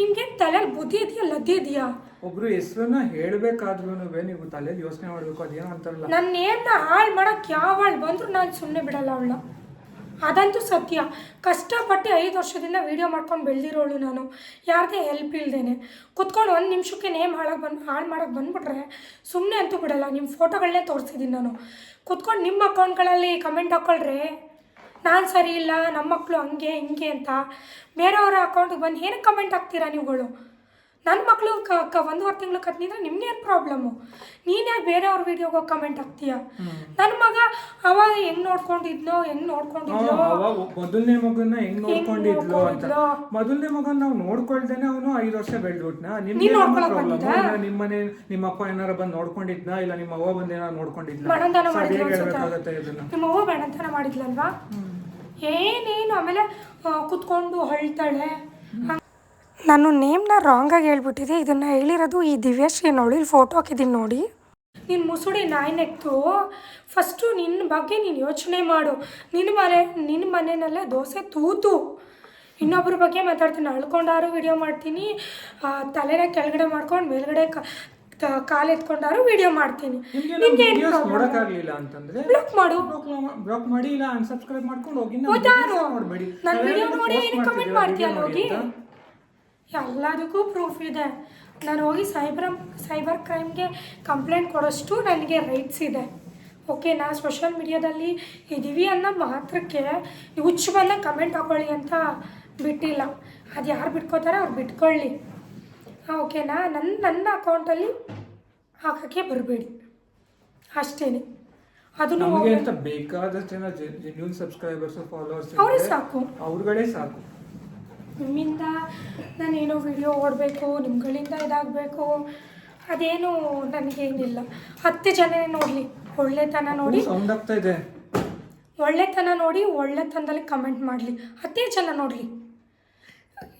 ನಿಮ್ಗೇನು ತಲೆಯಲ್ಲಿ ಬುದ್ಧಿ ಇದೆಯಾ ಲದ್ದೆ ಇದೆಯಾ?
ಒಬ್ರು ಹೆಸರನ್ನ ಹೇಳ್ಬೇಕಾದ್ರೂ ನೀವು ತಲೆಯಲ್ಲಿ ಯೋಚನೆ ಮಾಡಬೇಕು ಅದೇನೋ ಅಂತಾರಲ್ಲ.
ನನ್ನ ನೇಮ್ನ ಹಾಳು ಮಾಡೋಕ್ಕೆ ಯಾವ ಹಾಳು ಬಂದರೂ ನಾನು ಸುಮ್ಮನೆ ಬಿಡಲ್ಲ ಅವಳನ್ನ. ಅದಂತೂ ಸತ್ಯ. ಕಷ್ಟಪಟ್ಟು ಐದು ವರ್ಷದಿಂದ ವೀಡಿಯೋ ಮಾಡ್ಕೊಂಡು ಬೆಳೆದಿರೋಳು ನಾನು. ಯಾರದೇ ಹೆಲ್ಪ್ ಇಲ್ಲದೇನೆ ಕುತ್ಕೊಂಡು ಒಂದು ನಿಮಿಷಕ್ಕೆ ನೇಮ್ ಹಾಳಾಗಿ ಬಂದು, ಹಾಳು ಮಾಡೋಕ್ಕೆ ಬಂದುಬಿಟ್ರೆ ಸುಮ್ಮನೆ ಅಂತೂ ಬಿಡಲ್ಲ. ನಿಮ್ಮ ಫೋಟೋಗಳನ್ನೇ ತೋರಿಸಿದ್ದೀನಿ ನಾನು. ಕುತ್ಕೊಂಡು ನಿಮ್ಮ ಅಕೌಂಟ್ಗಳಲ್ಲಿ ಕಮೆಂಟ್ ಹಾಕ್ಕೊಳ್ರೆ ನಾನು ಸರಿ ಇಲ್ಲ ನಮ್ಮ ಮಕ್ಕಳು ಹಂಗೆ, ಹಿಂಗೆ ಅಂತ. ಬೇರೆಯವರ ಅಕೌಂಟಿಗೆ ಬಂದು ಏನಕ್ಕೆ ಕಮೆಂಟ್ ಹಾಕ್ತೀರಾ ನೀವುಗಳು? ನನ್ನ ಮಕ್ಳು ಕ ಕ ಒಂದೂವರೆ ತಿಂಗಳು ಕತ್ನಿದ್ರೆ ನಿಮ್ಗೇನು ಪ್ರಾಬ್ಲಮ್ಮು ನೀನು ಯಾಕೆ ಬೇರೆಯವ್ರ ವಿಡಿಯೋಗೆ ಕಮೆಂಟ್ ಹಾಕ್ತೀಯ? ನನ್ನ ಮಗ ಅವಾಗ ಹೆಂಗ್ ನೋಡ್ಕೊಂಡಿದ್ನೋ ಹೆಂಗ್ ನೋಡ್ಕೊಂಡಿದ್ನೋ
ಅವಾಗ ಮೊದಲನೇ ಮಗನ್ನ ಹೆಂಗ್ ನೋಡ್ಕೊಂಡಿದ್ಲು ಅಂತ? ಮೊದಲನೇ ಮಗನ್ ನಾವು ನೋಡ್ಕೊಳ್ದೇನೆ ಅವನು ಐದು ವರ್ಷ ಬೆಳ್ಬಿಟ್ನ
ನೀನ್
ನಿಮ್ಗೆ
ಬಂದಿದ್ದಾ?
ನಿಮ್ಮ ಮನೆ ನಿಮ್ಮ ಅಪ್ಪ ಏನಾರ ಬಂದು ನೋಡ್ಕೊಂಡಿದ್ನಾ? ಇಲ್ಲ ನಿಮ್ಮ ಅವ್ವ ಬಂದು ಏನಾರ ನೋಡ್ಕೊಂಡಿದ್ನ
ನಿಮ್ಮ ಅವ್ವ ಬೇಡಂತನ ಮಾಡಿದ್ಲಲ್ವಾ? ಏನೇನು? ಆಮೇಲೆ ಕುತ್ಕೊಂಡು ಹೊಳ್ತಾಳೆ ನಾನು ನೇಮ್ನ ರಾಂಗಾಗಿ ಹೇಳ್ಬಿಟ್ಟಿದೆ. ಇದನ್ನು ಹೇಳಿರೋದು ಈ ದಿವ್ಯಶ್ರೀ ನೋಡಿ ಇಲ್ಲಿ ಫೋಟೋ ಹಾಕಿದ್ದೀನಿ ನೋಡಿ. ನಿನ್ನ ಮುಸುಡಿ ನಾಯಿ ನೆಕ್ತು. ಫಸ್ಟು ನಿನ್ನ ಬಗ್ಗೆ ನೀನು ಯೋಚನೆ ಮಾಡು. ನಿನ್ನ ಮನೆ ನಿನ್ನ ಮನೆಯಲ್ಲೇ ದೋಸೆ ತೂತು. ಇನ್ನೊಬ್ಬರ ಬಗ್ಗೆ ಮಾತಾಡ್ತೀನಿ. ಅಳ್ಕೊಂಡಾರು ವಿಡಿಯೋ ಮಾಡ್ತೀನಿ. ತಲೆನ ಕೆಳಗಡೆ ಮಾಡ್ಕೊಂಡು ಮೇಲ್ಗಡೆ ಕಾಲು ಎತ್ಕೊಂಡಾರು ವಿಡಿಯೋ ಮಾಡ್ತೀನಿ.
ನಿಮ್ಗೆ
ನಿನ್ಗೆ ಏನು
ವಿಡಿಯೋಸ್ ನೋಡಕ್ಕಾಗ್ಲಿಲ್ಲ ಅಂತಂದ್ರೆ
ಬ್ಲಾಕ್ ಮಾಡು.
ಬ್ಲಾಕ್ ಮಾಡಿ ಇಲ್ಲ ಅನ್ಸಬ್ಸ್ಕ್ರೈಬ್ ಮಾಡ್ಕೊಂಡು ಹೋಗಿ.
ಹೋದಾರು.
ನೋಡ್ಬೇಡಿ.
ನನ್
ನಾವೇನಾದ್ರು
video ನೋಡಿ
ಕಮೆಂಟ್
ಮಾಡ್ತೀಯಲ್ಲ ಹೋಗಿ? ಎಲ್ಲದಕ್ಕೂ ಪ್ರೂಫ್ ಇದೆ. ನಾನು ಹೋಗಿ ಸೈಬರ್ ಸೈಬರ್ ಕ್ರೈಮ್ಗೆ ಕಂಪ್ಲೇಂಟ್ ಕೊಡೋಷ್ಟು ನನಗೆ ರೈಟ್ಸ್ ಇದೆ. ಓಕೆನಾ ಸೋಷಿಯಲ್ ಮೀಡಿಯಾದಲ್ಲಿ ಇದ್ದೀವಿ ಅನ್ನೋ ಮಾತ್ರಕ್ಕೆ ಹುಚ್ಚು ಬಂದ ಕಮೆಂಟ್ ಹಾಕೊಳ್ಳಿ ಅಂತ ಬಿಟ್ಟಿಲ್ಲ. ಅದು ಯಾರು ಬಿಟ್ಕೋತಾರೆ ಅವ್ರು ಬಿಟ್ಕೊಳ್ಳಿ. ಓಕೆನಾ ನನ್ನ ನನ್ನ ಅಕೌಂಟಲ್ಲಿ ಹಾಕೋಕ್ಕೆ ಬರಬೇಡಿ. ಅಷ್ಟೇ ಅದನ್ನು
ಬೇಕಾದಷ್ಟು ಜನ ಜೆನ್ಯೂನ್ ಸಬ್ಸ್ಕ್ರೈಬರ್ಸ್ ಫಾಲೋವರ್ಸ್
ಅವರೇ ಸಾಕು.
ಅವ್ರುಗಳೇ ಸಾಕು.
ನಿಮ್ಮಿಂದ ನಾನೇನೋ ವಿಡಿಯೋ ಓಡಬೇಕು ನಿಮ್ಗಳಿಂದ ಇದಾಗಬೇಕು ಅದೇನು ನನಗೇನಿಲ್ಲ ಹತ್ತು ಜನನೇ ನೋಡಲಿ ಒಳ್ಳೆತನ ನೋಡಿ.
ಇದೆ.
ಒಳ್ಳೆತನ ನೋಡಿ ಒಳ್ಳೆತನದಲ್ಲಿ ಕಮೆಂಟ್ ಮಾಡಲಿ. ಹತ್ತೇ ಜನ ನೋಡಲಿ.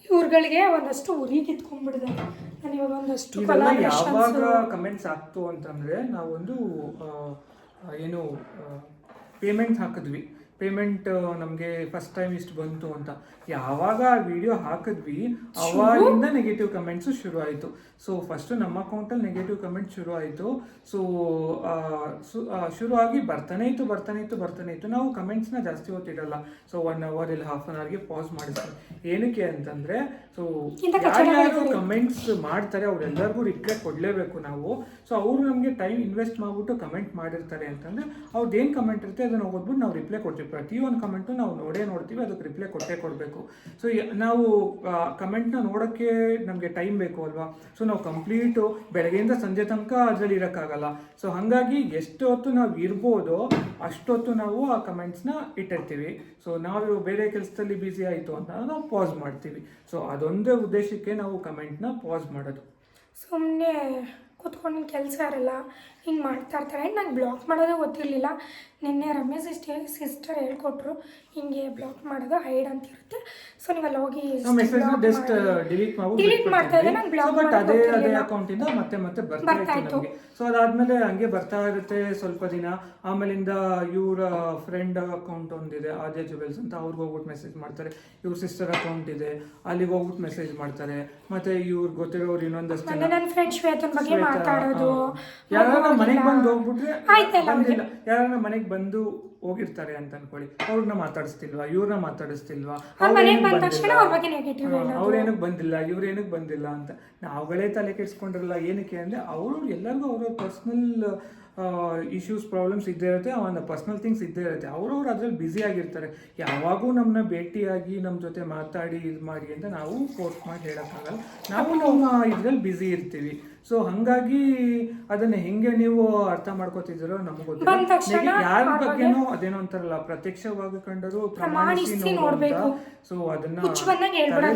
ಇವ್ರುಗಳಿಗೆ ಒಂದಷ್ಟು ಉರಿ ಕಿತ್ಕೊಂಡ್ಬಿಡಿದೆ ನಾನು ಇವಾಗ ಒಂದಷ್ಟು
ಯಾವಾಗ ಕಮೆಂಟ್ಸ್ ಆಗ್ತು ಅಂತಂದ್ರೆ ನಾವೊಂದು ಏನು ಪೇಮೆಂಟ್ ಹಾಕಿದ್ವಿ. ಪೇಮೆಂಟ್ ನಮಗೆ ಫಸ್ಟ್ ಟೈಮ್ ಇಷ್ಟು ಬಂತು ಅಂತ. ಯಾವಾಗ ಆ ವಿಡಿಯೋ ಹಾಕಿದ್ವಿ ಅವಾಗಿಂದ ನೆಗೆಟಿವ್ ಕಮೆಂಟ್ಸು ಶುರು ಆಯಿತು ಸೊ ಫಸ್ಟ್ ನಮ್ಮ ಅಕೌಂಟಲ್ಲಿ ನೆಗೆಟಿವ್ ಕಮೆಂಟ್ ಶುರು ಆಯಿತು ಸೊ ಶುರು ಆಗಿ ಬರ್ತಾನೆ ಇತ್ತು ಬರ್ತಾನೆ ಇತ್ತು ಬರ್ತಾನೆ ಇತ್ತು. ನಾವು ಕಮೆಂಟ್ಸ್ನ ಜಾಸ್ತಿ ಹೊತ್ತಿಡಲ್ಲ ಸೊ ಒನ್ ಅವರ್ ಇಲ್ಲ ಹಾಫ್ ಅನ್ ಅವರ್ಗೆ ಪಾಸ್ ಮಾಡಿಸ್ತೀವಿ ಏನಕ್ಕೆ ಅಂತಂದ್ರೆ ಸೊ ಯಾರ್ಯಾರು ಕಮೆಂಟ್ಸ್ ಮಾಡ್ತಾರೆ ಅವ್ರೆಲ್ಲರಿಗೂ ರಿಪ್ಲೈ ಕೊಡಲೇಬೇಕು ನಾವು. ಸೊ ಅವರು ನಮಗೆ ಟೈಮ್ ಇನ್ವೆಸ್ಟ್ ಮಾಡ್ಬಿಟ್ಟು ಕಮೆಂಟ್ ಮಾಡಿರ್ತಾರೆ ಅಂತಂದ್ರೆ ಅವ್ರದ್ದು ಏನು ಕಮೆಂಟ್ ಇರುತ್ತೆ ಅದನ್ನ ಓದ್ಬಿಟ್ಟು ನಾವು ರಿಪ್ಲೈ ಕೊಡ್ತೀವಿ. ಪ್ರತಿಯೊಂದು ಕಮೆಂಟು ನಾವು ನೋಡೇ ನೋಡ್ತೀವಿ, ಅದಕ್ಕೆ ರಿಪ್ಲೈ ಕೊಟ್ಟೇ ಕೊಡಬೇಕು. ಸೊ ನಾವು ಕಮೆಂಟ್ನ ನೋಡೋಕ್ಕೆ ನಮಗೆ ಟೈಮ್ ಬೇಕು ಅಲ್ವಾ? ಸೊ ನಾವು ಕಂಪ್ಲೀಟು ಬೆಳಗ್ಗೆಯಿಂದ ಸಂಜೆ ತನಕ ಅದರಲ್ಲಿ ಇರೋಕ್ಕಾಗಲ್ಲ. ಸೊ ಹಾಗಾಗಿ ಎಷ್ಟು ಹೊತ್ತು ನಾವು ಇರ್ಬೋದೋ ಅಷ್ಟೊತ್ತು ನಾವು ಆ ಕಮೆಂಟ್ಸ್ನ ಇಟ್ಟಿರ್ತೀವಿ. ಸೊ ನಾವು ಬೇರೆ ಕೆಲಸದಲ್ಲಿ ಬ್ಯುಸಿ ಆಯಿತು ಅಂತ ನಾವು ಪಾಸ್ ಮಾಡ್ತೀವಿ. ಸೊ ಅದೊಂದೇ ಉದ್ದೇಶಕ್ಕೆ ನಾವು ಕಮೆಂಟ್ನ ಪಾಸ್ ಮಾಡೋದು.
ಸುಮ್ಮನೆ ಕೂತ್ಕೊಂಡು ಕೆಲಸ ಇರಲ್ಲ. ಹಿಂಗೆ ಮಾಡ್ತಾ ಇರ್ತಾರೆ. ನಂಗೆ ಬ್ಲಾಕ್ ಮಾಡೋದೇ ಗೊತ್ತಿರಲಿಲ್ಲ. ನಿನ್ನೆ ರಮೇಶ್ ಸಿಸ್ಟರ್ ಸಿಸ್ಟರ್ ಹೇಳ್ಕೊಟ್ರು ಹಿಂಗೆ ಬ್ಲಾಕ್ ಮಾಡೋದು ಹೈಡ್ ಅಂತ ಇರುತ್ತೆ. ಸೊ ಅಲ್ಲಿ ಹೋಗಿ
ಡಿಲೀಟ್
ಡಿಲೀಟ್ ಮಾಡ್ತಾ ಇದ್ದೆ ನಂಗೆ ಬ್ಲಾಕ್
ಅದೇ ಅದೇ
ಮಾಡೋದು
ಅಕೌಂಟ್ ಇಂದ ಮತ್ತೆ ಮತ್ತೆ ಬರ್ತಾ ಇತ್ತು ಸೊ ಅದಾದ್ಮೇಲೆ ಹಂಗೆ ಬರ್ತಾ ಇರುತ್ತೆ ಸ್ವಲ್ಪ ದಿನ. ಆಮೇಲಿಂದ ಇವ್ರ ಫ್ರೆಂಡ್ ಅಕೌಂಟ್ ಒಂದಿದೆ ಆದ್ಯ ಜುವೆಲ್ಸ್ ಅಂತ ಅವ್ರಿಗೆ ಹೋಗ್ಬಿಟ್ಟು ಮೆಸೇಜ್ ಮಾಡ್ತಾರೆ. ಇವ್ರ ಸಿಸ್ಟರ್ ಅಕೌಂಟ್ ಇದೆ ಅಲ್ಲಿಗೆ ಹೋಗ್ಬಿಟ್ಟು ಮೆಸೇಜ್ ಮಾಡ್ತಾರೆ. ಮತ್ತೆ ಇವ್ರಿಗೆ ಗೊತ್ತಿರೋರು ಇನ್ನೊಂದಷ್ಟು ಯಾರು
ನನ್ನ ಫ್ರೆಂಡ್ ಶ್ವೇತನ್ ಬಗ್ಗೆ ಮಾತಾಡೋದು.
ಆ, ಯಾರಾರ ಮನೆಗೆ ಬಂದು ಹೋಗ್ಬಿಟ್ರೆ ಬಂದಿಲ್ಲ. ಯಾರನ್ನ ಮನೆಗೆ ಬಂದು ಹೋಗಿರ್ತಾರೆ ಅಂತ ಅನ್ಕೊಳ್ಳಿ. ಅವ್ರನ್ನ ಮಾತಾಡಿಸ್ತಿಲ್ವಾ? ಇವ್ರನ್ನ ಮಾತಾಡಿಸ್ತಿಲ್ವಾ?
ಅವ್ರ ಏನಕ್
ಅವ್ರೇನಕ್ ಬಂದಿಲ್ಲ? ಇವ್ರ ಬಂದಿಲ್ಲ? ಏನಕ್ಕೆ ಬಂದಿಲ್ಲ ಅಂತ ನಾವುಗಳೇ ತಲೆ ಕೆಡ್ಸ್ಕೊಂಡಿರಲ್ಲ ಏನಕ್ಕೆ ಅಂದ್ರೆ ಅವರು ಎಲ್ಲರಿಗೂ ಅವರ ಪರ್ಸ್ನಲ್ ಇಶ್ಯೂಸ್ ಪ್ರಾಬ್ಲಮ್ಸ್ ಇದ್ದೇ ಇರುತ್ತೆ ಅವನ ಪರ್ಸ್ನಲ್ ಥಿಂಗ್ಸ್ ಇದ್ದೇ ಇರುತ್ತೆ. ಅವ್ರವ್ರು ಅದ್ರಲ್ಲಿ ಬ್ಯುಸಿ ಆಗಿರ್ತಾರೆ. ಯಾವಾಗೂ ನಮ್ಮನ್ನ ಭೇಟಿಯಾಗಿ ನಮ್ಮ ಜೊತೆ ಮಾತಾಡಿ ಇದು ಮಾಡಿ ಅಂತ ನಾವು ಫೋರ್ಸ್ ಮಾಡಿ ಹೇಳೋಕ್ಕಾಗಲ್ಲ. ನಾವು ನಮ್ಮ ಇದ್ರಲ್ಲಿ ಬ್ಯುಸಿ ಇರ್ತೀವಿ. ಸೊ ಹಂಗಾಗಿ ಅದನ್ನ ಹೆಂಗೆ ನೀವು ಅರ್ಥ ಮಾಡ್ಕೋತಿದ್ದೀರೋ ನಮಗೆ ಯಾರ ಬಗ್ಗೆನೂ ಅದೇನೋ ಅಂತಾರಲ್ಲ ಪ್ರತ್ಯಕ್ಷವಾಗಿ ಕಂಡರು ಪ್ರಮಾಣಿಸಿ
ಪ್ರಮಾಣಿಸಿ
ನೋಡು
ನೋಡ್ಬೇಕು.
ಸೊ ಅದನ್ನ.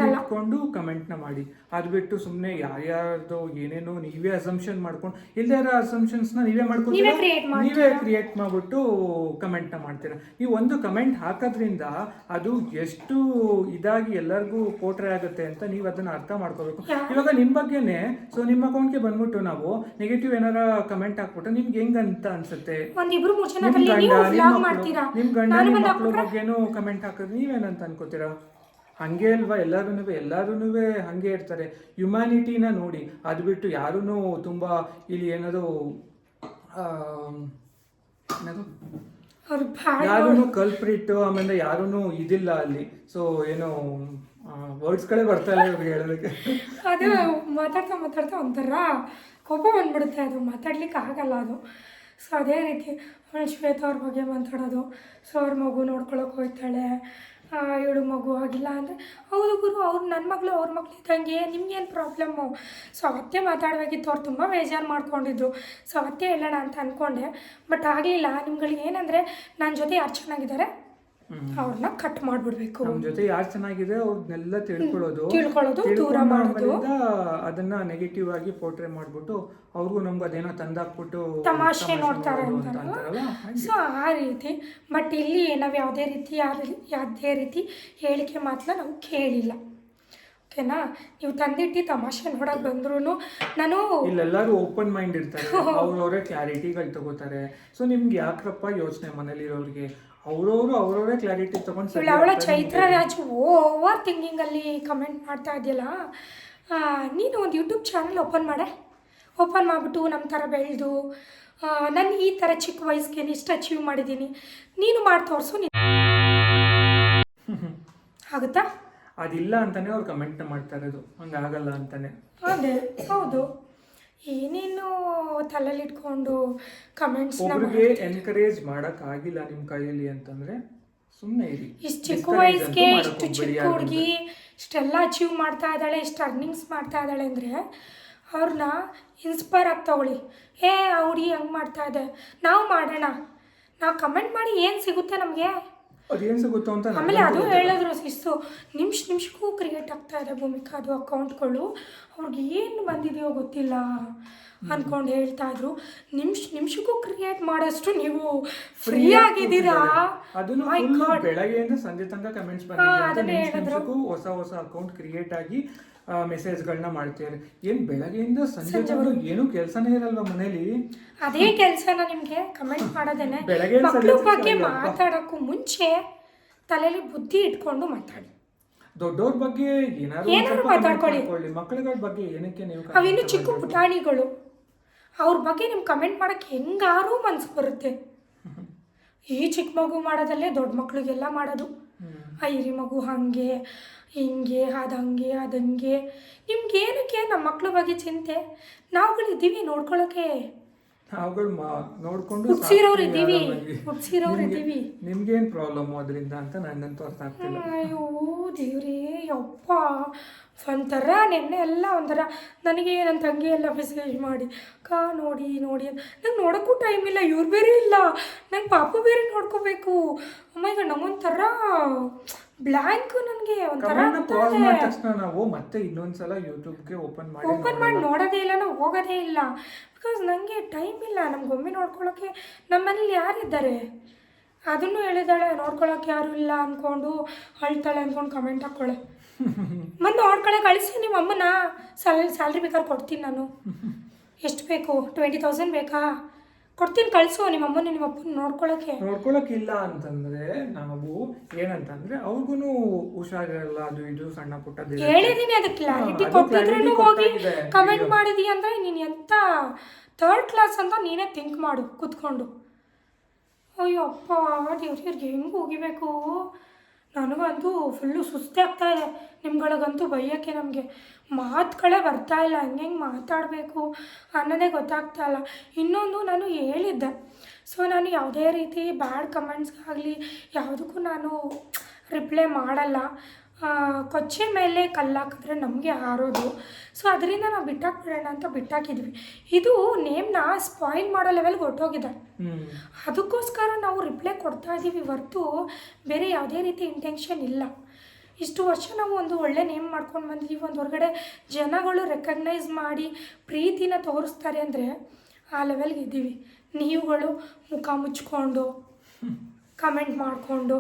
ಇಟ್ಕೊಂಡು ಕಮೆಂಟ್ನ ಮಾಡಿ. ಅದ್ ಬಿಟ್ಟು ಸುಮ್ಮನೆ ಯಾರ್ಯಾರ್ದು ಏನೇನೋ ನೀವೇ ಅಸಂಪ್ಷನ್ ಮಾಡ್ಕೊಂಡು ಇಲ್ದಾರ ಅಸಂಪ್ಷನ್ಸ್ನ ನೀವೇ ಮಾಡ್ಕೊಂಡು
ನೀವೇ
ಕ್ರಿಯೇಟ್ ಮಾಡ್ಬಿಟ್ಟು ಕಮೆಂಟ್ನ ಮಾಡ್ತೀರಾ. ನೀವು ಒಂದು ಕಮೆಂಟ್ ಹಾಕೋದ್ರಿಂದ ಅದು ಎಷ್ಟು ಇದಾಗಿ ಎಲ್ಲರಿಗೂ ಪೋಟ್ರೆ ಆಗುತ್ತೆ ಅಂತ ನೀವು ಅದನ್ನ ಅರ್ಥ ಮಾಡ್ಕೋಬೇಕು. ಇವಾಗ ನಿಮ್ ಬಗ್ಗೆನೆ ಸೊ ನಿಮ್ಮ ಅಕೌಂಟ್ಗೆ ಬಂದ್ಬಿಟ್ಟು ನಾವು ನೆಗೆಟಿವ್ ಏನಾರ ಕಮೆಂಟ್ ಹಾಕ್ಬಿಟ್ಟು ನಿಮ್ಗೆ ಹೆಂಗ್ ಅಂತ ಅನ್ಸುತ್ತೆ?
ಒಂದಿಬ್ರು ಮೂರು ಜನ
ನಿಮ್ ಗಂಡ
ನೀವು
ನಿಮ್ ಮಕ್ಳು
ಮಾಡ್ತೀರಾ?
ನಿಮ್ ಗಂಡ
ನಾನು
ನಿಮ್
ಬಂದು
ಮಕ್ಳು
ಹಾಕ್ಬಿಟ್ರೆ?
ಬಗ್ಗೆನೂ ಕಮೆಂಟ್ ಹಾಕೋದು ನೀವೇನಂತ ಅನ್ಕೋತೀರಾ? ಹಂಗೆ ಅಲ್ವಾ? ಎಲ್ಲರೂ ಎಲ್ಲರೂ ಹಂಗೆ ಇರ್ತಾರೆ. ಹ್ಯುಮ್ಯಾನಿಟಿನ ನೋಡಿ ಅದು ಬಿಟ್ಟು ಯಾರೂ ತುಂಬಾ ಇಲ್ಲಿ ಏನದು ಆಮ್, ಏನದು?
ಅವ್ರು ಭಾಳ
ಯಾರೂ ಕಲ್ಪ್ರಿಟ್ ಆಮೇಲೆ ಯಾರೂ ಇದಿಲ್ಲ ಅಲ್ಲಿ. ಸೊ ಏನೋ ವರ್ಡ್ಸ್ಗಳೇ ಬರ್ತಾ ಇಲ್ಲ ಹೇಳೋದಕ್ಕೆ.
ಅದು ಮಾತಾಡ್ತಾ ಮಾತಾಡ್ತಾ ಒಂಥರ ಕೋಪ ಬಂದ್ಬಿಡುತ್ತೆ ಅದು. ಮಾತಾಡ್ಲಿಕ್ಕೆ ಆಗಲ್ಲ ಅದು. ಸೊ ಅದೇ ರೀತಿ ಶ್ವೇತ ಅವ್ರ ಬಗ್ಗೆ ಮಾತಾಡೋದು. ಸೊ ಅವ್ರ ಮಗು ನೋಡ್ಕೊಳಕ್ಕೆ ಹೋಗ್ತಾಳೆ. ಇವಳು ಮಗು ಆಗಿಲ್ಲ ಅಂದರೆ, ಹೌದು ಗುರು, ಅವ್ರು ನನ್ನ ಮಗಳು, ಅವ್ರ ಮಗಳು ಇದ್ದಂಗೆ ನಿಮ್ಗೇನು ಪ್ರಾಬ್ಲಮ್ಮು ಸೊ ಅವತ್ತೇ ಮಾತಾಡಬೇಕಿತ್ತು. ಅವ್ರು ತುಂಬ ಬೇಜಾರು ಮಾಡ್ಕೊಂಡಿದ್ರು. ಸೊ ಅವತ್ತೇ ಹೇಳೋಣ ಅಂತ ಅಂದ್ಕೊಂಡೆ ಬಟ್ ಆಗಲಿಲ್ಲ. ನಿಮ್ಗಳಿಗೆ ಏನಂದರೆ ನನ್ನ ಜೊತೆ ಯಾರು ಚೆನ್ನಾಗಿದ್ದಾರೆ? ಅವ್ರನ್ನ ಕಟ್ ಮಾಡ್ಬಿಡ್ಬೇಕು.
ನಮ್ಮ ಜೊತೆ ಯಾರು ಚೆನ್ನಾಗಿದೆ ಅವ್ರನ್ನೆಲ್ಲ ತಿಳ್ಕೊಳ್ಳೋದು.
ತಿಳ್ಕೊಳ್ಳೋದು, ದೂರ ಮಾಡೋದು.
ಅದನ್ನ ನೆಗೆಟಿವ್ ಆಗಿ ಪೋರ್ಟ್ರೇ ಮಾಡ್ಬಿಟ್ಟು ಅವ್ರಿಗೂ ನಮ್ಗೆ ಅದೇನೋ ತಂದಾಕ್ಬಿಟ್ಟು
ತಮಾಷೆ ನೋಡ್ತಾರೆ ಅಂತಾರಲ್ಲ ಸೊ ಆ ರೀತಿ. ಬಟ್ ಇಲ್ಲಿ ನಾವು ಯಾವುದೇ ರೀತಿ ಯಾರ ಯಾವುದೇ ರೀತಿ ಹೇಳಿಕೆ ಮಾತ್ರ ನಾವು ಕೇಳಿಲ್ಲ. ಓಕೆನಾ ನೀವು ತಂದಿಟ್ಟು ತಮಾಷೆ ನೋಡಕ್ ಬಂದ್ರು ನಾನು
ಇಲ್ಲೆಲ್ಲರೂ ಓಪನ್ ಮೈಂಡ್ ಇರ್ತಾರೆ. ಅವ್ರವ್ರೇ ಕ್ಲಾರಿಟಿಗಳು ತಗೋತಾರೆ. ಸೊ ನಿಮ್ಗೆ ಯಾಕ್ರಪ್ಪ ಯೋಚನೆ ಮನೇಲಿರೋರಿಗೆ? ಅವ್ರವ್ರು ಅವರವರೇ ಕ್ಲಾರಿಟಿ ತಗೊಂಡು
ಅವಳ ಚೈತ್ರ ರಾಜ್ ಓವರ್ ಥಿಂಕಿಂಗಲ್ಲಿ ಕಮೆಂಟ್ ಮಾಡ್ತಾ ಇದೆಯಲ್ಲ ನೀನು ಒಂದು ಯೂಟ್ಯೂಬ್ ಚಾನಲ್ ಓಪನ್ ಮಾಡೆ. ಓಪನ್ ಮಾಡಿಬಿಟ್ಟು ನಮ್ಮ ಥರ ಬೆಳೆದು ನಾನು ಈ ಥರ ಚಿಕ್ಕ ವಯಸ್ಸಿಗೆ ಇಷ್ಟು ಅಚೀವ್ ಮಾಡಿದ್ದೀನಿ. ನೀನು ಮಾಡಿ ತೋರಿಸು ನೀನು ಆಗುತ್ತಾ?
ಅದಿಲ್ಲ ಅಂತಾನೆ ಅವ್ರು ಕಮೆಂಟ್ ಮಾಡ್ತಾ ಇರೋದು. ಹಂಗಾಗಲ್ಲ ಅಂತಾನೆ.
ಅದೇ ಹೌದು. ಏನೇನು ತಲೆಯಲ್ಲಿ ಇಟ್ಕೊಂಡು ಕಮೆಂಟ್ಸ್ನ
ಒಬ್ರಿಗೆ ಎನ್ಕರೇಜ್ ಮಾಡಕ್ ಆಗಿಲ್ಲ ನಿಮ್ ಕೈಯಲ್ಲಿ ಅಂತಂದ್ರೆ ಸುಮ್ಮನೆ ಇರಿ.
ಇಷ್ಟು ಚಿಕ್ಕ ವಯಸ್ಸಿಗೆ ಇಷ್ಟು ಚಿಕ್ಕ ಹುಡುಗಿ ಇಷ್ಟೆಲ್ಲ ಅಚೀವ್ ಮಾಡ್ತಾ ಇದ್ದಾಳೆ ಇಷ್ಟು ಅರ್ನಿಂಗ್ಸ್ ಮಾಡ್ತಾ ಇದ್ದಾಳೆ ಅಂದರೆ ಅವ್ರನ್ನ ಇನ್ಸ್ಪೈರ್ ಆಗಿ ತಗೊಳ್ಳಿ. ಏ ಆ ಹುಡುಗಿ ಹಂಗೆ ಮಾಡ್ತಾ ಇದೆ. ನಾವು ಮಾಡೋಣ. ನಾವು ಕಮೆಂಟ್ ಮಾಡಿ ಏನು ಸಿಗುತ್ತೆ ನಮಗೆ?
ಅದೇನ್ ಸಿಗುತ್ತೋ ಅಂತ
ಆಮೇಲೆ ಅದು. ಹೇಳಿದ್ರು ಸಿಸ್ತು ನಿಮಿಷ ನಿಮಿಷಕ್ಕೂ ಕ್ರಿಯೇಟ್ ಆಗ್ತಾ ಇದೆ ಭೂಮಿಕಾ ಅದು ಅಕೌಂಟ್ಗಳು ಅವ್ರಿಗೆ ಏನು ಬಂದಿದೆಯೋ ಗೊತ್ತಿಲ್ಲ ಅಂದ್ಕೊಂಡು ಹೇಳ್ತಾ ಇದ್ರು. ನಿಮಿಷ ನಿಮಿಷಕ್ಕೂ ಕ್ರಿಯೇಟ್ ಮಾಡೋಷ್ಟು ನೀವು ಫ್ರೀ ಆಗಿದ್ದೀರಾ.
ಬೆಳಗ್ಗೆಯಿಂದ ಸಂಜೆ ತನಕ ಕಮೆಂಟ್ಸ್ ನಿಮಿಷ ಹೊಸ ಹೊಸ ಅಕೌಂಟ್ ಕ್ರಿಯೇಟ್ ಆಗಿ ಮೆಸೇಜ್ಗಳನ್ನ ಮಾಡ್ತಿದ್ದಾರೆ ಏನ್ ಬೆಳಗ್ಗೆಯಿಂದ ಸಂಜೆ ಏನು ಕೆಲಸನೇ ಇರಲ್ವಾ ಮನೇಲಿ?
ಅದೇ ಕೆಲಸನ ನಿಮಗೆ ಕಮೆಂಟ್ ಮಾಡೋದೇನೆ. ಮಕ್ಕಳ ಬಗ್ಗೆ. ಮಾತಾಡೋಕ್ಕೂ ಮುಂಚೆ ತಲೆಯಲ್ಲಿ ಬುದ್ಧಿ ಇಟ್ಕೊಂಡು ಮಾತಾಡಿ.
ದೊಡ್ಡವ್ರ ಬಗ್ಗೆ ಏನಾದ್ರು
ಮಾತಾಡ್ಕೊಳ್ಳಿ.
ಮಕ್ಕಳುಗಳ ಬಗ್ಗೆ ಏನಕ್ಕೆ ನೀವು
ಅವಿನ್ನು ಚಿಕ್ಕ? ಪುಟಾಣಿಗಳು. ಅವ್ರ ಬಗ್ಗೆ ನಿಮ್ಗೆ ಕಮೆಂಟ್ ಮಾಡೋಕ್ಕೆ ಹೆಂಗಾರೂ ಮನ್ಸು ಬರುತ್ತೆ. ಈ ಚಿಕ್ಕ ಮಗು ಮಾಡೋದಲ್ಲೇ ದೊಡ್ಡ ಮಕ್ಳಿಗೆಲ್ಲ ಮಾಡೋದು. ಆ ಹಿರಿ ಮಗು ಹಾಗೆ ಹಿಂಗೆ ಅದಂಗೆ ಅದಂಗೆ ನಿಮ್ಗೆ ಏನಕ್ಕೆ ನಮ್ಮ ಮಕ್ಳ ಬಗ್ಗೆ ಚಿಂತೆ? ನಾವುಗಳಿದ್ದೀವಿ ನೋಡ್ಕೊಳ್ಳೋಕೆ
ನಾವುಗಳು ಮಾ- ನೋಡ್ಕೊಂಡು ಸಾಕ್ತೀವಿ
ಇದ್ದೀವಿ
ಆರಾಮಾಗಿ.
ಇದ್ದೀವಿ
ನಿಮ್ಗೇನ್ ಪ್ರಾಬ್ಲಮ್ ಅದರಿಂದ ಅಂತ ನನ್ನಂತೂ ಅರ್ಥ ಆಗ್ತಿಲ್ಲ.
ಅಯ್ಯೋ ದೇವ್ರಿ ಯಪ್ಪ. ಒಂಥರ ನಿನ್ನೆ ಎಲ್ಲ ಒಂಥರ ನನಗೆ ನನ್ನ ತಂಗಿ ಎಲ್ಲ ಮೆಸೇಜ್ ಮಾಡಿ ಕಾ ನೋಡಿ ನೋಡಿ ನಂಗೆ ನೋಡೋಕ್ಕೂ ಟೈಮ್ ಇಲ್ಲ ಇವ್ರು ಬೇರೆ ಇಲ್ಲ. ನಂಗೆ ಪಾಪು ಬೇರೆ ನೋಡ್ಕೋಬೇಕು. ಅಮ್ಮ ನಂಗೊಂಥರ ಬ್ಲ್ಯಾಂಕ್ ನನಗೆ ಒಂಥರ
ಕಮೆಂಟ್ ಪಾಸ್ ಮಾಡಿದ ತಕ್ಷಣ ನಾವು ಮತ್ತೆ ಇನ್ನೊಂದ್ಸಲ ಯೂಟ್ಯೂಬ್ಗೆ ಓಪನ್ ಮಾಡಿ
ಓಪನ್ ಮಾಡಿ ನೋಡೋದೇ ಇಲ್ಲ ನಾವು ಹೋಗೋದೇ ಇಲ್ಲ. ಬಿಕಾಸ್ ನನಗೆ ಟೈಮ್ ಇಲ್ಲ ನಮ್ಗೊಮ್ಮೆ ನೋಡ್ಕೊಳ್ಳೋಕ್ಕೆ ನಮ್ಮ ಮನೇಲಿ ಯಾರಿದ್ದಾರೆ? ಅದನ್ನು ಹೇಳಿದಾಳೆ ನೋಡ್ಕೊಳಕ್ಕೆ ಯಾರು ಇಲ್ಲ ಅಂದ್ಕೊಂಡು ಅಳ್ತಾಳೆ ಅಂದ್ಕೊಂಡು ಕಮೆಂಟ್ ಹಾಕ್ಕೊಳ್ಳೆ ಮತ್ತೆ ನೋಡ್ಕೊಳ್ಳೆ ಕಳಿಸಿ ನಿಮ್ಮ ಅಮ್ಮನ ಸ್ಯಾಲ್ ಸ್ಯಾಲ್ರಿ ಬೇಕಾದ್ರೆ ಕೊಡ್ತೀನಿ ನಾನು. ಎಷ್ಟು ಬೇಕು? ಟ್ವೆಂಟಿ ತೌಸಂಡ್ ಬೇಕಾ? ಕೊಡ್ತೀನಿ ಕಳಿಸು. ನಿಮ್ಮ ಅಮ್ಮನ ನಿಮ್ಮ ಅಪ್ಪನ ನೋಡ್ಕೊಳ್ಳೋಕ್ಕೆ
ನೋಡ್ಕೊಳಕ್ಕಿಲ್ಲ ಅಂತಂದ್ರೆ ನಾವು ಏನಂತಂದ್ರೆ ಅವ್ರಿಗೂ ಹುಷಾರಿರಲ್ಲ ಅದು ಇದು ಸಣ್ಣ ಪುಟ್ಟ
ಹೇಳಿದ್ದೀನಿ ಅದಕ್ಕೆ ಕ್ಲಾರಿಟಿ
ಅದು
ಕೊಟ್ಟಿದ್ರು ಹೋಗಿ ಕಮೆಂಟ್
ಮಾಡಿದಿ
ಮಾಡಿದೀಯ ಅಂದರೆ ನೀನು ಎಂತ ಥರ್ಡ್ ಕ್ಲಾಸ್ ಅಂತ ನೀನೇ ಥಿಂಕ್ ಮಾಡು ಕೂತ್ಕೊಂಡು. ಅಯ್ಯೋ ಅಪ್ಪ ದೇವ್ರಿಗೆ ಹೆಂಗೆ ಹೋಗಿಬೇಕು? ನನಗಂತೂ ಫುಲ್ಲು ಸುಸ್ತಾಗ್ತಾ ಇದೆ. ನಿಮ್ಗಳಿಗಂತೂ ಬೈಯೋಕ್ಕೆ ನಮಗೆ ಮಾತುಗಳೇ ಬರ್ತಾ ಇಲ್ಲ. ಹಂಗೆ ಮಾತಾಡಬೇಕು ಅನ್ನೋದೇ ಗೊತ್ತಾಗ್ತಾ ಇಲ್ಲ. ಇನ್ನೊಂದು ನಾನು ಹೇಳಿದ್ದೆ. ಸೊ ನಾನು ಯಾವುದೇ ರೀತಿ ಬ್ಯಾಡ್ ಕಮೆಂಟ್ಸ್ಗಾಗಲಿ ಯಾವುದಕ್ಕೂ ನಾನು ರಿಪ್ಲೈ ಮಾಡಲ್ಲ. ಕೊಚ್ಚೆ ಮೇಲೆ ಕಲ್ಲಾಕಿದ್ರೆ ನಮಗೆ ಹಾರೋದು. ಸೊ ಅದರಿಂದ ನಾವು ಬಿಟ್ಟಾಕ್ಬಿಡೋಣ ಅಂತ ಬಿಟ್ಟಾಕಿದ್ವಿ. ಇದು ನೇಮ್ನ ಸ್ಪಾಯಿಲ್ ಮಾಡೋ ಲೆವೆಲ್ಗೆ ಹೊರಟೋಗಿದೆ
ಹ್ಮ್.
ಅದಕ್ಕೋಸ್ಕರ ನಾವು ರಿಪ್ಲೈ ಕೊಡ್ತಾ ಇದ್ದೀವಿ ಹೊರತು ಬೇರೆ ಯಾವುದೇ ರೀತಿ ಇಂಟೆನ್ಷನ್ ಇಲ್ಲ. ಇಷ್ಟು ವರ್ಷ ನಾವು ಒಂದು ಒಳ್ಳೆ ನೇಮ್ ಮಾಡ್ಕೊಂಡು ಬಂದಿದ್ದೀವಿ ಒಂದು ಹೊರಗಡೆ ಜನಗಳು ರೆಕಗ್ನೈಸ್ ಮಾಡಿ ಪ್ರೀತಿನ ತೋರಿಸ್ತಾರೆ ಅಂದರೆ ಆ ಲೆವೆಲ್ಗೆ ಇದ್ದೀವಿ ನೀವುಗಳು ಮುಖ ಮುಚ್ಕೊಂಡು ಕಮೆಂಟ್ ಮಾಡಿಕೊಂಡು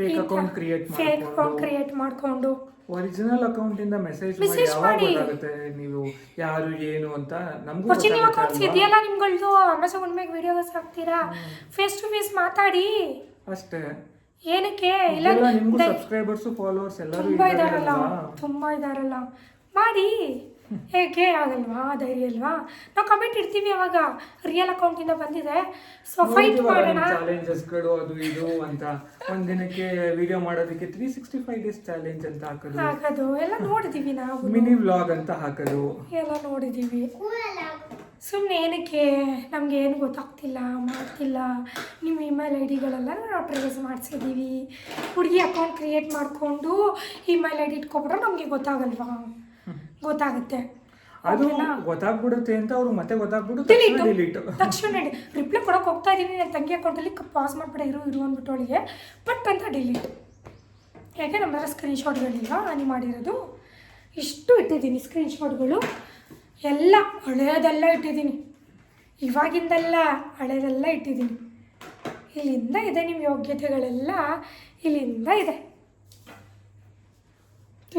fake account create
fake account create ಮಾಡ್ಕೊಂಡು.
ಒರಿಜಿನಲ್ ಅಕೌಂಟ್ ಇಂದ ಮೆಸೇಜ್ ಯಾವಾಗ
ಮಾಡಿ.
ಗೊತ್ತಾಗುತ್ತೆ? ನೀವು ಯಾರು ಏನು ಅಂತ ನಮಗೂ
ಒರಿಜಿನಲ್ ಅಕೌಂಟ್ಸ್ ಇದೆಯಲ್ಲ ನಿಮ್ಗಳ್ದು? ಅಮೆಝಾನ್ ಉಣ್ಮೆಗೆ ವಿಡಿಯೋಸ್ ಹಾಕ್ತೀರಾ? ಫೇಸ್ ಟು ಫೇಸ್ ಮಾತಾಡಿ.
ಅಷ್ಟೇ.
ಏನಕ್ಕೆ? ಇಲ್ಲ
ನಿಮ್ಮ ನಿಮ್ಗೂ ಸಬ್ಸ್ಕ್ರೈಬರ್ಸ್ ಫಾಲೋವರ್ಸ್ ಎಲ್ಲರೂ
ತುಂಬ
ತುಂಬಾ
ಇದಾರಲ್ಲ.
ಅಲ್ವಾ?
ತುಂಬ ಇದಾರಲ್ಲ. ಮಾಡಿ. ಹೇಗೆ? ಆಗಲ್ವಾ? ಧೈರ್ಯ ಅಲ್ವಾ ನಾವು ಕಮೆಂಟ್ ಇಡ್ತೀವಿ ಅವಾಗ. ರಿಯಲ್ ಅಕೌಂಟಿಂದ ಬಂದಿದೆ. ಸೊ ಫೈಟ್ ಮಾಡೋಣ.
ಚಾಲೆಂಜಸ್ಗಳು ಅದು ಇದು ಅಂತ. ಒಂದು ದಿನಕ್ಕೆ ವಿಡಿಯೋ ಮಾಡೋದಕ್ಕೆ three sixty five days challenge ಅಂತ ಹಾಕೋದು.
ಹಾಕೋದು. ಎಲ್ಲ ನೋಡಿದೀವಿ ನಾವು.
ಮಿನಿ ವ್ಲಾಗ್ ಅಂತ ಹಾಕೋದು.
ಎಲ್ಲ ನೋಡಿದೀವಿ. ಸುಮ್ಮನೆ ಏನಕ್ಕೆ? ನಮಗೆ ಏನು ಗೊತ್ತಾಗ್ತಿಲ್ಲ ಮಾಡ್ತಿಲ್ಲ. ನಿಮ್ಮ ಇಮೇಲ್ ಐ ಡಿಗಳೆಲ್ಲ ನಾವು ಟ್ರೇಸ್ ಮಾಡಿಸಿದ್ದೀವಿ ಹುಡುಗಿ ಅಕೌಂಟ್ ಕ್ರಿಯೇಟ್ ಮಾಡಿಕೊಂಡು ಇಮೇಲ್ ಐ ಡಿ ಇಟ್ಕೊಬಿಟ್ರೆ ನಮಗೆ ಗೊತ್ತಾಗಲ್ವಾ? ಗೊತ್ತಾಗುತ್ತೆ.
ಅದು? ಗೊತ್ತಾಗ್ಬಿಡುತ್ತೆ ಅಂತ ಅವ್ರು ಮತ್ತೆ ಗೊತ್ತಾಗ್ಬಿಡುತ್ತೆ.
ಡಿಲೀಟ್
ಡಿಲೀಟ್
ತಕ್ಷಣ ರಿಪ್ಲೈ ಕೊಡೋಕೆ ಹೋಗ್ತಾ ಇದೀನಿ ನನ್ನ ತಂಗಿ ಅಕೌಂಟಲ್ಲಿ ಪಾಸ್ ಮಾಡ್ಬಿಡ ಇರು ಇರು ಅಂದ್ಬಿಟ್ಟು ಅವಳಿಗೆ. ಬಟ್ ಅಂತ ಡಿಲೀಟ್ ಯಾಕೆ ನಮ್ಮ ಹತ್ರ ಸ್ಕ್ರೀನ್ಶಾಟ್ಗಳಿಲ್ಲ ನಾನು ಮಾಡಿರೋದು. ಇಷ್ಟು ಇಟ್ಟಿದ್ದೀನಿ ಸ್ಕ್ರೀನ್ಶಾಟ್ಗಳು ಎಲ್ಲ ಹಳೆಯದೆಲ್ಲ ಇಟ್ಟಿದ್ದೀನಿ. ಇವಾಗಿಂದೆಲ್ಲ ಹಳೆಯದೆಲ್ಲ ಇಟ್ಟಿದ್ದೀನಿ. ಇಲ್ಲಿಂದ ಇದೆ ನಿಮ್ಮ ಯೋಗ್ಯತೆಗಳೆಲ್ಲ. ಇಲ್ಲಿಂದ ಇದೆ.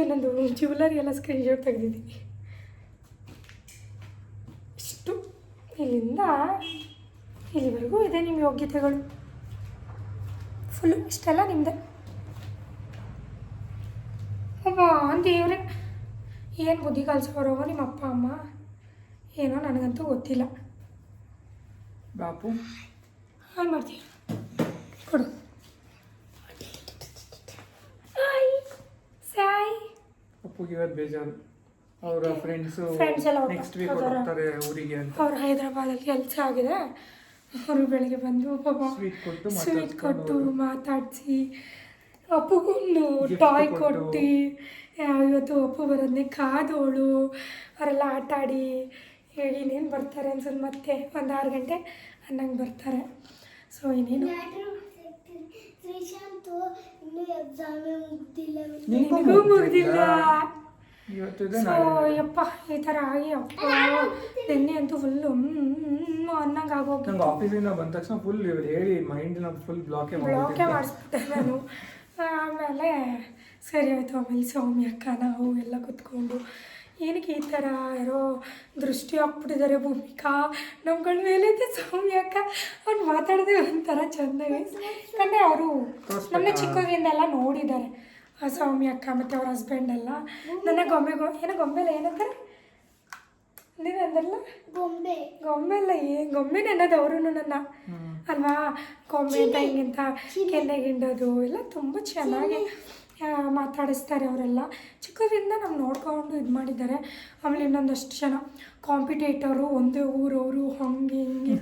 ಇನ್ನೊಂದು ಜ್ಯುವೆಲರಿ ಎಲ್ಲ ಸ್ಕ್ರೀನ್ಶಾಟ್ ತೆಗೆದಿದ್ದೀನಿ ಇಷ್ಟು. ಇಲ್ಲಿಂದ ಇಲ್ಲಿವರೆಗೂ ಇದೆ ನಿಮ್ಮ ಯೋಗ್ಯತೆಗಳು. ಫುಲ್ಲು ಇಷ್ಟೆಲ್ಲ ನಿಮ್ಮದೆ ಅಬ್ಬಾ ದೇವ್ರೆ. ಏನು ಬುದ್ಧಿ ಕಲಿಸೋರೋ ನಿಮ್ಮ ಅಪ್ಪ ಅಮ್ಮ? ಏನೋ ನನಗಂತೂ ಗೊತ್ತಿಲ್ಲ.
ಬಾಪು.
ಹಾಂ ಮಾಡ್ತೀಯ?
ಇವತ್ತು ಬೇಜಾರು. ಅವರ ಫ್ರೆಂಡ್ಸು
ಎಲ್ಲ
ನೆಕ್ಸ್ಟ್ ವೀಕ್? ಹೋಗ್ತಾರೆ. ಊರಿಗೆ ಅಂತ.
ಅವ್ರು ಹೈದ್ರಾಬಾದಲ್ಲಿ ಕೆಲಸ ಆಗಿದೆ. ಅವರು ಬೆಳಗ್ಗೆ ಬಂದು ಪಾಪ
ಸ್ವೀಟ್ ಕೊಟ್ಟು
ಸ್ವೀಟ್ ಕೊಟ್ಟು
ಮಾತಾಡ್ಸ್ಕೊಂಡು
ಮಾತಾಡಿಸಿ ಅಪ್ಪಗೊಂದು ಟಾಯ್
ಕೊಟ್ಟು.
ಇವತ್ತು ಅಪ್ಪು ಬರೋದನ್ನೇ ಕಾದೋಳು. ಅವರೆಲ್ಲ ಆಟ ಆಡಿ ಹೇಳಿ ಇನ್ನೇನು ಬರ್ತಾರೆ ಅನ್ಸೋದು ಮತ್ತೆ ಒಂದು ಆರು ಗಂಟೆ ಅನ್ನಂಗೆ ಬರ್ತಾರೆ. ಸೊ ಇನ್ನೇನು?
ಶ್ರೀಶಾಂತ್ ಇನ್ನೂ ಎಕ್ಸಾಮೇ ಮುಗ್ದಿಲ್ಲ.
ನಿಂಗೂ
ನಿನಗೂ ಮುಗ್ದಿಲ್ಲ.
ಇವತ್ತಿದೆ
ಸೊ ಯಪ್ಪ ಈ ಥರ ಆಗಿ ಅಪ್ಪ ನಿನ್ನೆ ಅಂತೂ ಫುಲ್ಲು ಅನ್ನಂಗೆ ಆಗೋಗಿ
ನಂಗೆ ಆಫೀಸಿಂದ ಬಂದ ತಕ್ಷಣ ಫುಲ್ ಇವ್ರು ಹೇಳಿ ಮೈಂಡ್ನ ಫುಲ್ ಬ್ಲಾಕೇ
ಬ್ಲಾಕೇ ಮಾಡಿಸ್ಬಿಟ್ಟೆ ನಾನು. ಆಮೇಲೆ ಸರಿ ಆಯಿತು ಆಮೇಲೆ ಸೌಮ್ಯ ಅಕ್ಕ ನಾವು ಎಲ್ಲ ಕುತ್ಕೊಂಡು ಏನಕ್ಕೆ ಈ ಥರ ಯಾರೋ ದೃಷ್ಟಿ ಹಾಕ್ಬಿಟ್ಟಿದ್ದಾರೆ ಭೂಮಿಕಾ? ನಮ್ಗಳ ಮೇಲೆ ಸೌಮ್ಯ ಅಕ್ಕ. ಅವ್ನು ಮಾತಾಡಿದ್ರೆ ಒಂಥರ ಚೆಂದಾಗಿ ಯಾಕಂದರೆ ಅವರು
ನಮ್ಮ
ನನ್ನ ಚಿಕ್ಕದಿಂದೆಲ್ಲ ನೋಡಿದ್ದಾರೆ. ಆ ಸೌಮ್ಯ ಅಕ್ಕ ಮತ್ತು ಅವ್ರ ಹಸ್ಬೆಂಡೆಲ್ಲ ನನ್ನ ಗೊಂಬೆ ಗೊ ಏನೋ ಗೊಂಬೆಲ್ಲ ಏನಂತಾರೆ? ನೀನು ಅಂದಲ್ಲ
ಗೊಂಬೆ.
ಗೊಂಬೆ ಅಲ್ಲ ಏ ಗೊಂಬೆನೇ ಅನ್ನೋದು ಅವರು ನನ್ನ. ಅಲ್ವಾ? ಗೊಂಬೆ ಅಂತ ಹಿಂಗಿಂತ ಕೆನ್ನೆಗಿಂಡೋದು ಎಲ್ಲ ತುಂಬ ಚೆನ್ನಾಗಿ. ಮಾತಾಡಿಸ್ತಾರೆ ಅವರೆಲ್ಲ. ಚಿಕ್ಕದ್ರಿಂದ ನಾವು ನೋಡ್ಕೊಂಡು ಇದು ಮಾಡಿದ್ದಾರೆ. ಆಮೇಲೆ ಇನ್ನೊಂದಷ್ಟು ಜನ ಕಾಂಪಿಟೇಟರು ಒಂದೇ ಊರವರು ಹಂಗೆ ಹಿಂಗೆ.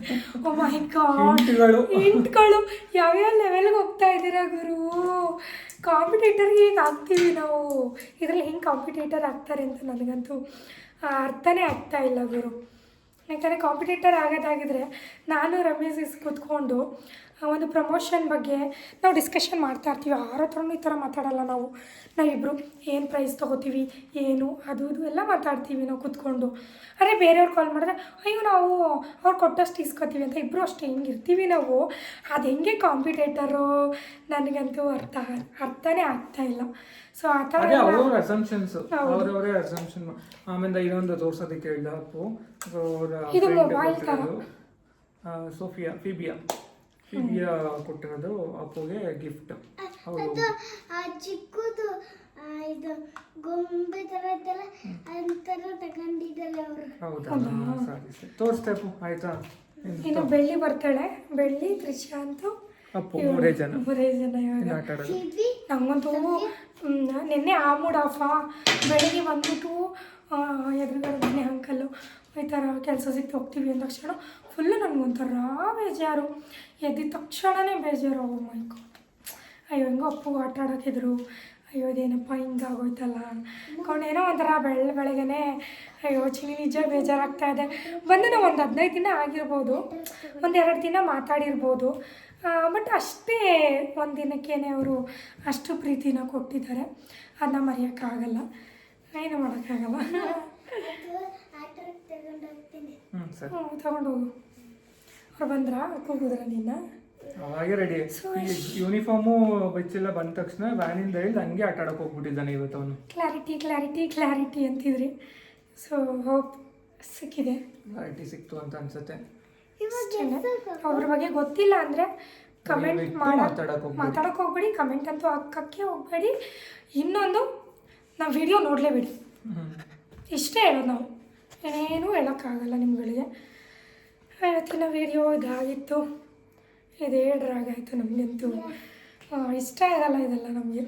Oh.
ಹಿಂಟ್ಗಳು.
ಹಿಂಟ್ಗಳು. ಯಾವ್ಯಾವ ಲೆವೆಲ್ಗೆ ಹೋಗ್ತಾ ಇದ್ದೀರಾ ಗುರು? ಕಾಂಪಿಟೇಟರ್ಗೆ ಈಗ ಆಗ್ತೀವಿ ನಾವು? ಇದರಲ್ಲಿ ಹಿಂಗೆ ಕಾಂಪಿಟೇಟರ್ ಆಗ್ತಾರೆ ಅಂತ ನನಗಂತೂ ಅರ್ಥನೇ ಆಗ್ತಾ ಇಲ್ಲ ಗುರು. ಯಾಕಂದರೆ ಕಾಂಪಿಟೇಟರ್ ಆಗೋದಾಗಿದ್ರೆ ನಾನು ರಮೇಶ್ ಕೂತ್ಕೊಂಡು ಒಂದು ಪ್ರಮೋಷನ್ ಬಗ್ಗೆ ನಾವು ಡಿಸ್ಕಷನ್ ಮಾಡ್ತಾ ಇರ್ತೀವಿ. ಯಾರ ಹತ್ರನೂ ಈ ಥರ ಮಾತಾಡಲ್ಲ ನಾವು. ನಾವಿಬ್ಬರು ಏನು ಪ್ರೈಸ್ ತೊಗೋತೀವಿ ಏನು ಅದು ಇದು ಎಲ್ಲ ಮಾತಾಡ್ತೀವಿ ನಾವು ಕೂತ್ಕೊಂಡು. ಅರೆ ಬೇರೆಯವ್ರು ಕಾಲ್ ಮಾಡಿದ್ರೆ ಅಯ್ಯೋ ನಾವು ಅವ್ರು ಕೊಟ್ಟಷ್ಟು ಇಸ್ಕೋತೀವಿ ಅಂತ ಇಬ್ಬರು ಅಷ್ಟೇ ಹೆಂಗೆ ಇರ್ತೀವಿ ನಾವು. ಅದು ಹೆಂಗೆ ಕಾಂಪಿಟೇಟರು ನನಗಂತೂ ಅರ್ಥ ಅರ್ಥನೇ ಆಗ್ತಾ ಇಲ್ಲ. ಸೊ ಆ ಥರ
ಅದೇ ಆಮೇಲೆ ಇನ್ನೊಂದು ತೋರ್ಸೋದಕ್ಕೆ
ಇದು
ಮೊಬೈಲ್ ಆ, ಸೋಫಿಯಾ ಫಿಬಿಯಾ. ಫಿಬಿಯಾ ಕೊಟ್ಟಿರೋದು ಅಪ್ಪುಗೆ ಗಿಫ್ಟ್
ಹೌದು. ಆ ಚಿಕ್ಕದು ಇದು ಗೊಂಬೆ ತರ ಇದ್ದಲ್ಲ ಅಂತರ ತಗೊಂಡಿದ್ದಲ್ಲ ಅವರು.
ಹೌದಾ? ಸರಿ ಸರಿ. ತೋರಿಸ್ತೆ ಅಪ್ಪು ಆಯ್ತಾ?
ಇನ್ನು ಬೆಳ್ಳಿ ಬರ್ತಾಳೆ. ಬೆಳ್ಳಿ ತ್ರಿಷಾ ಅಂತೂ.
ಅಪ್ಪು ಮೂರೇ ಜನ.
ಮೂರೇ ಜನ ಇವಾಗ.
ಆಟ ಆಡೋದು.
ಮ್, ನಿನ್ನೆ ಆ ಮೂಡ್ ಆಫ ಬೆಳಿಗ್ಗೆ ಬಂದ್ಬಿಟ್ಟು ಎದುರುಗಡೆ ಮನೆ ಅಂಕಲ್ಲು ಈ ಥರ ಕೆಲಸ ಸಿಕ್ತು ಹೋಗ್ತೀವಿ ಅಂದ ತಕ್ಷಣ ಫುಲ್ಲು ನನಗೊಂಥರ ಬೇಜಾರು. ಎದ್ದಿದ ತಕ್ಷಣವೇ ಬೇಜಾರು. ಓ ಮೈ ಗಾಡ್ ಅಯ್ಯೋ ಹೆಂಗೋ ಅಪ್ಪು ಆಟ ಆಡೋಕಿದ್ರು ಅಯ್ಯೋ ಇದೇನಪ್ಪ ಹಿಂಗಾಗೋಯ್ತಲ್ಲ. ಅನ್ಕೊಂಡು ಏನೋ ಒಂಥರ ಬೆಳ ಬೆಳಗ್ಗೆನೇ ಅಯ್ಯೋ ಚಿನಿ ನಿಜ ಬೇಜಾರಾಗ್ತಾ ಇದೆ. ಬಂದು ನಾವು ಒಂದು ಹದಿನೈದು ದಿನ ಆಗಿರ್ಬೋದು ಒಂದೆರಡು ದಿನ ಮಾತಾಡಿರ್ಬೋದು. ಬಟ್ ಅಷ್ಟೇ ಒಂದು ದಿನಕ್ಕೇನೆ ಅವರು ಅಷ್ಟು ಪ್ರೀತಿನ ಕೊಟ್ಟಿದ್ದಾರೆ. ಅದನ್ನ ಮರೆಯೋಕ್ಕಾಗಲ್ಲ. ಏನು ಮಾಡೋಕ್ಕಾಗಲ್ಲ.
ಅದು ಆಟಕ್ಕೆ ತಗೊಂಡು ಹೋಗ್ತೀನಿ.
ಹ್ಞೂ
ತಗೊಂಡೋಗು ಬಂದ್ರಾ ಕೂಗುದ್ರ ನಿನ್ನ
ಅವಾಗೆ ರೆಡಿ ಯೂನಿಫಾರ್ಮು ಬಚ್ಚೆಲ್ಲ ಬಂದ ತಕ್ಷಣ ವ್ಯಾನಿಂದ ಇಳಿದು ಹಂಗೆ ಆಟ ಆಡಕ್ಕೆ ಹೋಗ್ಬಿಟ್ಟಿದ್ದಾನೆ ಇವತ್ತು ಅವನು.
ಕ್ಲಾರಿಟಿ ಕ್ಲಾರಿಟಿ ಕ್ಲಾರಿಟಿ ಅಂತಿದ್ರಿ. ಸೊ ಹೋಪ್ ಸಿಕ್ಕಿದೆ.
ಕ್ಲಾರಿಟಿ ಸಿಕ್ತು ಅಂತ ಅನ್ಸುತ್ತೆ.
ಅವ್ರ ಬಗ್ಗೆ ಗೊತ್ತಿಲ್ಲ ಅಂದರೆ ಕಮೆಂಟ್ ಮಾಡಿ
ಮಾಡ ಹೋಗ್ಬೇಡಿ.
ಮಾತಾಡೋಕೆ ಹೋಗ್ಬೇಡಿ ಕಮೆಂಟ್ ಅಂತೂ ಹಾಕಕ್ಕೆ ಹೋಗಬೇಡಿ. ಇನ್ನೊಂದು ನಾವು ವಿಡಿಯೋ ನೋಡಲೇಬೇಡಿ. ಇಷ್ಟೇ ಹೇಳೋದು ನಾವು. ಏನೇನೂ ಹೇಳೋಕ್ಕಾಗಲ್ಲ ನಿಮ್ಗಳಿಗೆ. ಇವತ್ತಿನ ವಿಡಿಯೋ ಇದಾಗಿತ್ತು ಇದು ಡ್ರಾಗ್ ಆಯಿತು ನಮಗಂತೂ. ಇಷ್ಟ ಆಗಲ್ಲ ಇದೆಲ್ಲ ನಮಗೆ.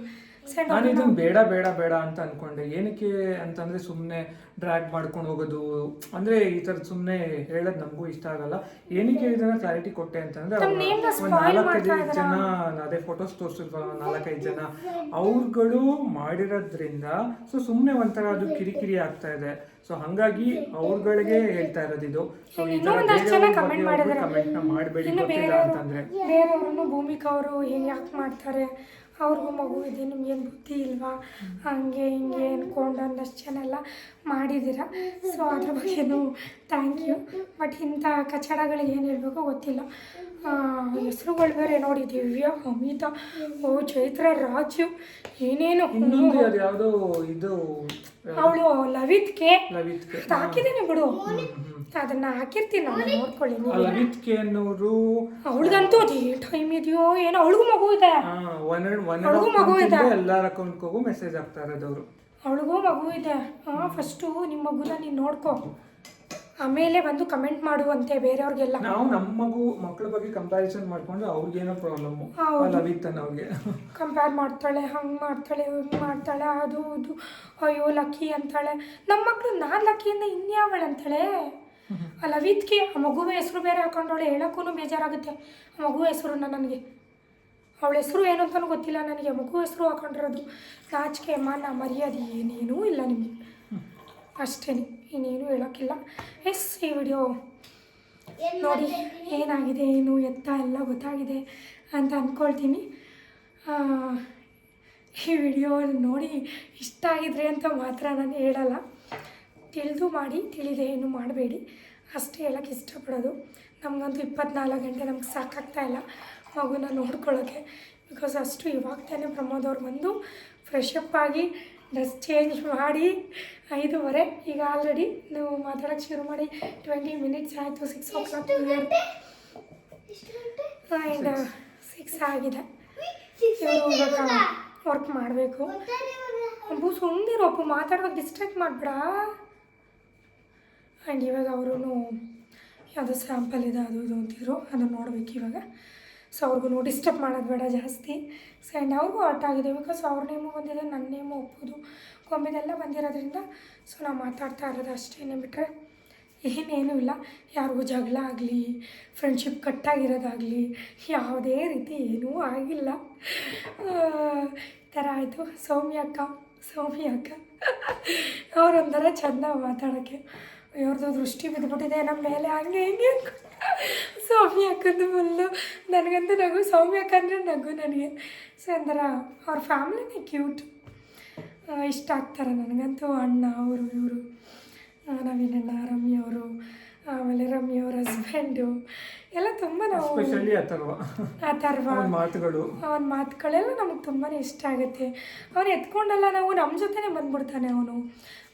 ನಾನು ಇದನ್ನ ಬೇಡ ಬೇಡ ಬೇಡ ಅಂತ ಅನ್ಕೊಂಡೆ. ಏನಕ್ಕೆ ಅಂತಂದ್ರೆ ಸುಮ್ಮನೆ ಡ್ರ್ಯಾಗ್ ಮಾಡ್ಕೊಂಡು ಹೋಗೋದು. ಅಂದ್ರೆ ಈ ಥರದ್ದು ಸುಮ್ಮನೆ ಹೇಳೋದು ನಮಗೂ ಇಷ್ಟ ಆಗಲ್ಲ. ಏನಕ್ಕೆ ಇದನ್ನ ಕ್ಲಾರಿಟಿ ಕೊಟ್ಟೆ ಅಂತಂದ್ರೆ ಒಂದು ನಾಲ್ಕೈದು ಜನ ಅದೇ ಫೋಟೋಸ್ ತೋರಿಸಿದ್ವ ನಾಲ್ಕೈದು ಜನ. ಅವ್ರುಗಳು ಮಾಡಿರೋದ್ರಿಂದ ಸೊ ಸುಮ್ಮನೆ ಒಂಥರ ಅದು ಕಿರಿಕಿರಿ ಆಗ್ತಾ ಇದೆ. ಸೊ ಹಂಗಾಗಿ ಅವ್ರುಗಳಿಗೆ ಹೇಳ್ತಾ ಇರೋದು ಇದು. ಸೊ ಈ ಕಮೆಂಟ್ನ ಮಾಡಬೇಡಿ ಗೊತ್ತಿಲ್ಲ ಅಂತಂದ್ರೆ.
ಬೇರೆಯವ್ರನ್ನು ಭೂಮಿಕಾ ಅವರು ಹೆಂಗೆ ಯಾಕೆ ಮಾಡ್ತಾರೆ? ಅವ್ರಿಗೂ ಮಗು ಇದೆ ನಿಮ್ಗೇನು ಬುದ್ಧಿ ಇಲ್ವಾ? ಹಂಗೆ ಹಿಂಗೆ ಅಂದ್ಕೊಂಡು ಒಂದಷ್ಟು ಜನ ಎಲ್ಲ ಮಾಡಿದ್ದೀರಾ? ಸೊ ಅದ್ರ ಬಗ್ಗೆನೂ ಥ್ಯಾಂಕ್ ಯು ಬಟ್ ಇಂಥ ಕಚಡಗಳಿಗೆ ಏನು ಹೇಳಬೇಕು ಗೊತ್ತಿಲ್ಲ. ಹೆಸರುಗಳು ಬೇರೆ ನೋಡಿ ದಿವ್ಯ ಅಮಿತಾ. ಓ ಚೈತ್ರ ರಾಜು. ಏನೇನು.
ಯಾವ್ದೋ ಇದು
ಅವಳು ಲವಿತ್ ಕೆ
ಲವಿತ್ ಕೆ
ಹಾಕಿದ್ದೀನಿ ಬಿಡು. ಅದನ್ನ ಹಾಕಿರ್ತೀನಿ ನಾನು ನೋಡ್ಕೊಳ್ಳಿ
ಆ ಲವಿತ್ ಕೆ ಅನ್ನೋರು
ಅವಳಿಗಂತೂ ಅದೇ ಟೈಮ್ ಇದೆಯೋ ಏನೋ ಅವಳಿಗೂ ಮಗು ಇದೆ.
ಒನ್ ಒನ್
ಅವ್ಳಿಗೂ ಮಗು ಇದೆ.
ಎಲ್ಲರ ಅಕೌಂಟ್ಗೂ ಮೆಸೇಜ್ ಆಗ್ತಾ ಇರೋದವ್ರು
ಅವಳಿಗೂ ಮಗು ಇದೆ. ಹಾಂ ಫಸ್ಟು ನಿಮ್ಮ ಮಗುನ ನೀನು ನೋಡ್ಕೋ. ಆಮೇಲೆ ಬಂದು ಕಮೆಂಟ್ ಮಾಡುವಂತೆ ಬೇರೆಯವ್ರಿಗೆಲ್ಲ.
ನಾವು ನಮ್ಮ ಮಗು ಮಕ್ಕಳ ಬಗ್ಗೆ ಕಂಪ್ಯಾರಿಸನ್ ಮಾಡ್ಕೊಂಡು ಅವ್ರಿಗೇನೋ ಪ್ರಾಬ್ಲಮ್
ಹೌದು.
ಅವ್ರಿಗೆ.
ಕಂಪೇರ್ ಮಾಡ್ತಾಳೆ ಹಂಗೆ ಮಾಡ್ತಾಳೆ ಹಿಂಗೆ ಮಾಡ್ತಾಳೆ ಅದು ಇದು. ಅಯ್ಯೋ ಲಕ್ಕಿ ಅಂತಾಳೆ. ನಮ್ಮ ಮಕ್ಕಳು ನಾನು ಲಕ್ಕಿಯಿಂದ ಇನ್ಯಾವಳೆ ಅಂತಾಳೆ? ಆ ಲವಿತ್ಗೆ ಆ ಮಗುವ ಹೆಸರು ಬೇರೆ ಹಾಕೊಂಡವಳೆ ಹೇಳೋಕ್ಕೂ ಬೇಜಾರಾಗುತ್ತೆ. ಆ ಮಗು ಹೆಸರು ನನಗೆ. ಅವಳ ಹೆಸರು ಏನು ಅಂತಲೂ ಗೊತ್ತಿಲ್ಲ. ನನಗೆ ಮಗು ಹೆಸರು ಹಾಕೊಂಡಿರೋದು ನಾಚಿಕೆ ಮಾನ ಮರ್ಯಾದೆ ಏನೇನೂ ಇಲ್ಲ ನಿಮಗೆ. ಅಷ್ಟೇ ಇನ್ನೇನು ಹೇಳೋಕ್ಕಿಲ್ಲ. ಎಸ್ ಈ ವಿಡಿಯೋ ನೋಡಿ ಏನಾಗಿದೆ ಏನು ಎತ್ತ ಎಲ್ಲ ಗೊತ್ತಾಗಿದೆ ಅಂತ ಅಂದ್ಕೊಳ್ತೀನಿ ಈ ವಿಡಿಯೋ ನೋಡಿ ಇಷ್ಟ ಆಗಿದ್ರೆ ಅಂತ ಮಾತ್ರ ನಾನು ಹೇಳಲ್ಲ. ತಿಳಿದು ಮಾಡಿ ತಿಳಿದೆ ಏನು ಮಾಡಬೇಡಿ. ಅಷ್ಟೇ ಹೇಳೋಕ್ಕೆ ಇಷ್ಟಪಡೋದು. ನಮಗಂತೂ ಇಪ್ಪತ್ನಾಲ್ಕು ಗಂಟೆ ನಮ್ಗೆ ಸಾಕಾಗ್ತಾ ಇಲ್ಲ. ಮಗುನ ನೋಡ್ಕೊಳ್ಳೋಕ್ಕೆ ಬಿಕಾಸ್ ಅಷ್ಟು ಇವಾಗ ತಾನೇ ಪ್ರಮೋದ್ ಅವ್ರು ಬಂದು ಫ್ರೆಶ್ ಅಪ್ ಆಗಿ ಡ್ರೆಸ್ ಚೇಂಜ್ ಮಾಡಿ ಐದೂವರೆ. ಈಗ ಆಲ್ರೆಡಿ ನಾವು ಮಾತಾಡೋಕ್ಕೆ ಶುರು ಮಾಡಿ ಟ್ವೆಂಟಿ ಮಿನಿಟ್ಸ್ ಆಯಿತು six o'clock and six ಆಗಿದೆ. ಇವರು ಇವಾಗ ವರ್ಕ್ ಮಾಡಬೇಕು. ಅಬ್ಬು ಸುಮ್ಮನಿರು ಅಪ್ಪು ಮಾತಾಡುವಾಗ ಡಿಸ್ಟ್ರಾಕ್ಟ್ ಮಾಡಬೇಡ. ಆ್ಯಂಡ್ ಇವಾಗ ಅವರು ಯಾವುದೋ ಸ್ಯಾಂಪಲ್ ಇದೆ ಅದು ಇದು ಅಂತಿದ್ರು ಅದನ್ನು ನೋಡ್ಬೇಕು ಇವಾಗ. ಸೊ ಅವ್ರಿಗೂ ಡಿಸ್ಟರ್ಬ್ ಮಾಡೋದು ಬೇಡ ಜಾಸ್ತಿ. ಸೊ ಆ್ಯಂಡ್ ಅವ್ರಿಗೂ ಅರ್ಥ ಆಗಿದೆ ಬಿಕಾಸ್ ಅವ್ರ ನೇಮು ಬಂದಿದೆ ನನ್ನ ನೇಮು ಒಪ್ಪೋದು. ಕೊಂಬೆದೆಲ್ಲ ಬಂದಿರೋದ್ರಿಂದ ಸೊ ನಾವು ಮಾತಾಡ್ತಾ ಇರೋದು ಅಷ್ಟೇ ಬಿಟ್ಟರೆ ಏನೇನೂ ಇಲ್ಲ. ಯಾರಿಗೂ ಜಗಳ ಆಗಲಿ ಫ್ರೆಂಡ್ಶಿಪ್ ಕಟ್ಟಾಗಿರೋದಾಗಲಿ ಯಾವುದೇ ರೀತಿ ಏನೂ ಆಗಿಲ್ಲ. ಥರ ಆಯಿತು. ಸೌಮ್ಯ ಅಕ್ಕ ಸೌಮ್ಯ ಅಕ್ಕ. ಅವ್ರೊಂಥರ ಚೆಂದ ಮಾತಾಡೋಕ್ಕೆ. ಇವ್ರದ್ದು ದೃಷ್ಟಿ ಬಿದ್ದುಬಿಟ್ಟಿದೆ ನಮ್ಮ ಮೇಲೆ. ಹಂಗೆ, ಹಿಂಗೆ. ಸೌಮ್ಯ ಅಕ್ಕಂದು ಫುಲ್ಲು ನನಗಂತೂ ನಗು. ಸೌಮ್ಯ ಅಕ್ಕ ಅಂದರೆ ನಗು ನನಗೆ. ಸೊ ಒಂಥರ ಅವ್ರ ಫ್ಯಾಮ್ಲಿನೇ ಕ್ಯೂಟ್ ಇಷ್ಟ ಆಗ್ತಾರೆ ನನಗಂತೂ. ಅಣ್ಣ ಅವರು ಇವರು. ನವೀನಣ್ಣ ರಮ್ಯ ಅವರು. ಆಮೇಲೆ ರಮ್ಯ ಅವ್ರ ಹಸ್ಬೆಂಡು ಎಲ್ಲ ತುಂಬ ನಾವು
ಅಥರ್ವ. ಮಾತುಗಳು.
ಅವನ ಮಾತುಗಳೆಲ್ಲ ನಮಗೆ ತುಂಬಾ ಇಷ್ಟ ಆಗುತ್ತೆ. ಅವನು ಎತ್ಕೊಂಡಲ್ಲ ನಾವು ನಮ್ಮ ಜೊತೆನೇ ಬಂದ್ಬಿಡ್ತಾನೆ ಅವನು.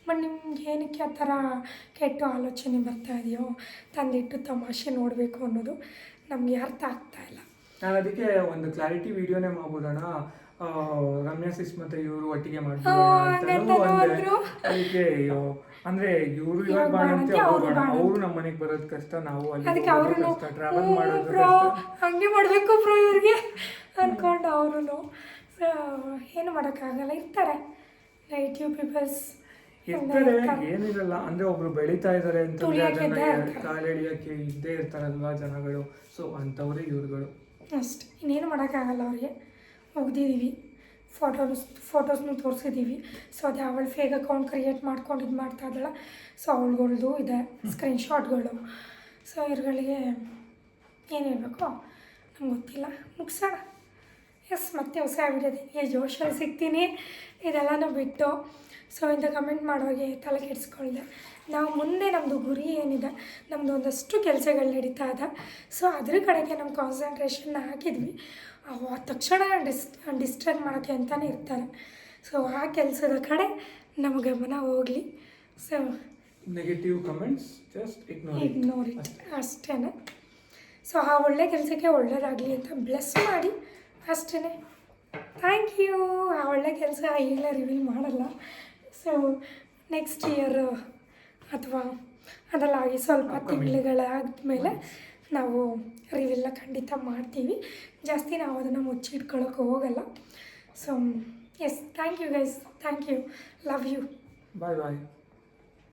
ಬಟ್ ನಿಮ್ಗೆ ಏನಕ್ಕೆ ಆ ಥರ ಕೆಟ್ಟ ಆಲೋಚನೆ ಬರ್ತಾ ಇದೆಯೋ ತಂದಿಟ್ಟು ತಮಾಷೆ ನೋಡಬೇಕು ಅನ್ನೋದು ನಮಗೆ ಅರ್ಥ ಆಗ್ತಾ ಇಲ್ಲ.
ನಾನು ಅದಕ್ಕೆ ಒಂದು ಕ್ಲಾರಿಟಿ ವಿಡಿಯೋನೇ ಮಾಡ್ಬೋದಣ್ಣ. ರಮ್ಯಾ ಸಿಸ್ ಮತ್ತೆ ಇವರು ಒಟ್ಟಿಗೆ
ಮಾಡ್ತಾರೆ ಅಂದ್ರು.
ಅದಕ್ಕೆ ಅಯ್ಯೋ ಅಂದ್ರೆ ಇವರು
ಇವಾಗ ಬಾಳಂತೆ
ಅವ್ರು ನಮ್ಮ ಮನೆಗೆ ಬರೋದ್ ಕಷ್ಟ ನಾವು ಅಲ್ಲಿ
ಅದಕ್ಕೆ ಅವರು
ಟ್ರಾವೆಲ್ ಮಾಡೋದು
ಹಂಗೆ ಮಾಡಬೇಕು ಬ್ರೋ ಇವ್ರಿಗೆ ಅನ್ಕೊಂಡು ಅವರು ಏನು ಮಾಡೋಕ್ಕಾಗಲ್ಲ ಇರ್ತಾರೆ. ನೈಟಿವ್ ಪೀಪಲ್ಸ್
ಇರ್ತಾರೆ ಏನಿರಲ್ಲ ಅಂದ್ರೆ ಒಬ್ರು ಬೆಳೀತಾ ಇದಾರೆ
ಅಂತ
ಕಾಲಿಡಿಯಕ್ಕೆ
ಇದ್ದೇ ಇರ್ತಾರೆ.
ಕಾಲೆಳಿಯಕ್ಕೆ ಇದ್ದೇ ಇರ್ತಾರಲ್ವಾ ಜನಗಳು? ಸೊ ಅಂತವ್ರೆ ಇವ್ರುಗಳು.
ಅಷ್ಟೆ. ಇನ್ನೇನು ಮಾಡೋಕ್ಕಾಗಲ್ಲ ಅವ್ರಿಗೆ. ಫೋಟೋ ಫೋಟೋಸ್ ಫೋಟೋಸ್ನು ತೋರಿಸಿದ್ದೀವಿ. ಸೊ ಅದೇ ಅವಳು ಫೇಕ್ ಅಕೌಂಟ್ ಕ್ರಿಯೇಟ್ ಮಾಡ್ಕೊಂಡು ಇದು ಮಾಡ್ತಾ ಇದ್ದಾಳೆ. ಸೊ ಅವಳುಗಳ್ದು ಇದೆ ಸ್ಕ್ರೀನ್ಶಾಟ್ಗಳು ಸೊ ಇವ್ರುಗಳಿಗೆ ಏನು ಹೇಳಬೇಕು ನಂಗೆ ಗೊತ್ತಿಲ್ಲ. ಮುಗಿಸೋಣ. ಎಸ್ ಮತ್ತೆ ಹೊಸ ವಿಡಿಯೋದಲ್ಲಿ ಜೋಶಲ್ಲಿ ಸಿಗ್ತೀನಿ. ಇದೆಲ್ಲನೂ ಬಿಟ್ಟು. ಸೊ ಇಂಥ ಕಮೆಂಟ್ ಮಾಡೋರಿಗೆ ತಲೆ ಕೆಡಿಸ್ಕೊಳ್ಳಿದೆ. ನಾವು ಮುಂದೆ ನಮ್ಮದು ಗುರಿ ಏನಿದೆ ನಮ್ಮದು ಒಂದಷ್ಟು ಕೆಲಸಗಳು ನಡೀತಾ ಇದೆ. ಸೊ ಅದ್ರ ಕಡೆಗೆ ನಮ್ಮ ಕಾನ್ಸಂಟ್ರೇಷನ್ನ ಹಾಕಿದ್ವಿ. ಅವು ತಕ್ಷಣ ಡಿಸ್ ಡಿಸ್ಟ್ರಾಕ್ಟ್ ಮಾಡೋಕ್ಕೆ ಅಂತಲೇ ಇರ್ತಾರೆ. ಸೊ ಆ ಕೆಲಸದ ಕಡೆ ನಮ್ಮ ಗಮನ ಹೋಗಲಿ. So
negative comments just ignore
ignore it ಅಷ್ಟೇ. ಸೊ ಆ ಒಳ್ಳೆ ಕೆಲಸಕ್ಕೆ ಒಳ್ಳೆಯದಾಗಲಿ ಅಂತ ಬ್ಲೆಸ್ ಮಾಡಿ. ಅಷ್ಟೇ ಥ್ಯಾಂಕ್ ಯು ಆ ಒಳ್ಳೆ ಕೆಲಸ ಈಗಲೇ ರಿವೀಲ್ ಮಾಡಲ್ಲ. ಸೊ ನೆಕ್ಸ್ಟ್ ಇಯರ್ ಅಥವಾ ಅದಲ್ಲಾಗಿ ಸ್ವಲ್ಪ ತಿಂಗಳುಗಳಾದ್ಮೇಲೆ ನಾವು ರಿವೀಲ್ನ ಖಂಡಿತ ಮಾಡ್ತೀವಿ. ಜಾಸ್ತಿ ನಾವು ಅದನ್ನು ಮುಚ್ಚಿಟ್ಕೊಳ್ಳೋಕೆ ಹೋಗಲ್ಲ. So yes thank you guys thank you love you
bye bye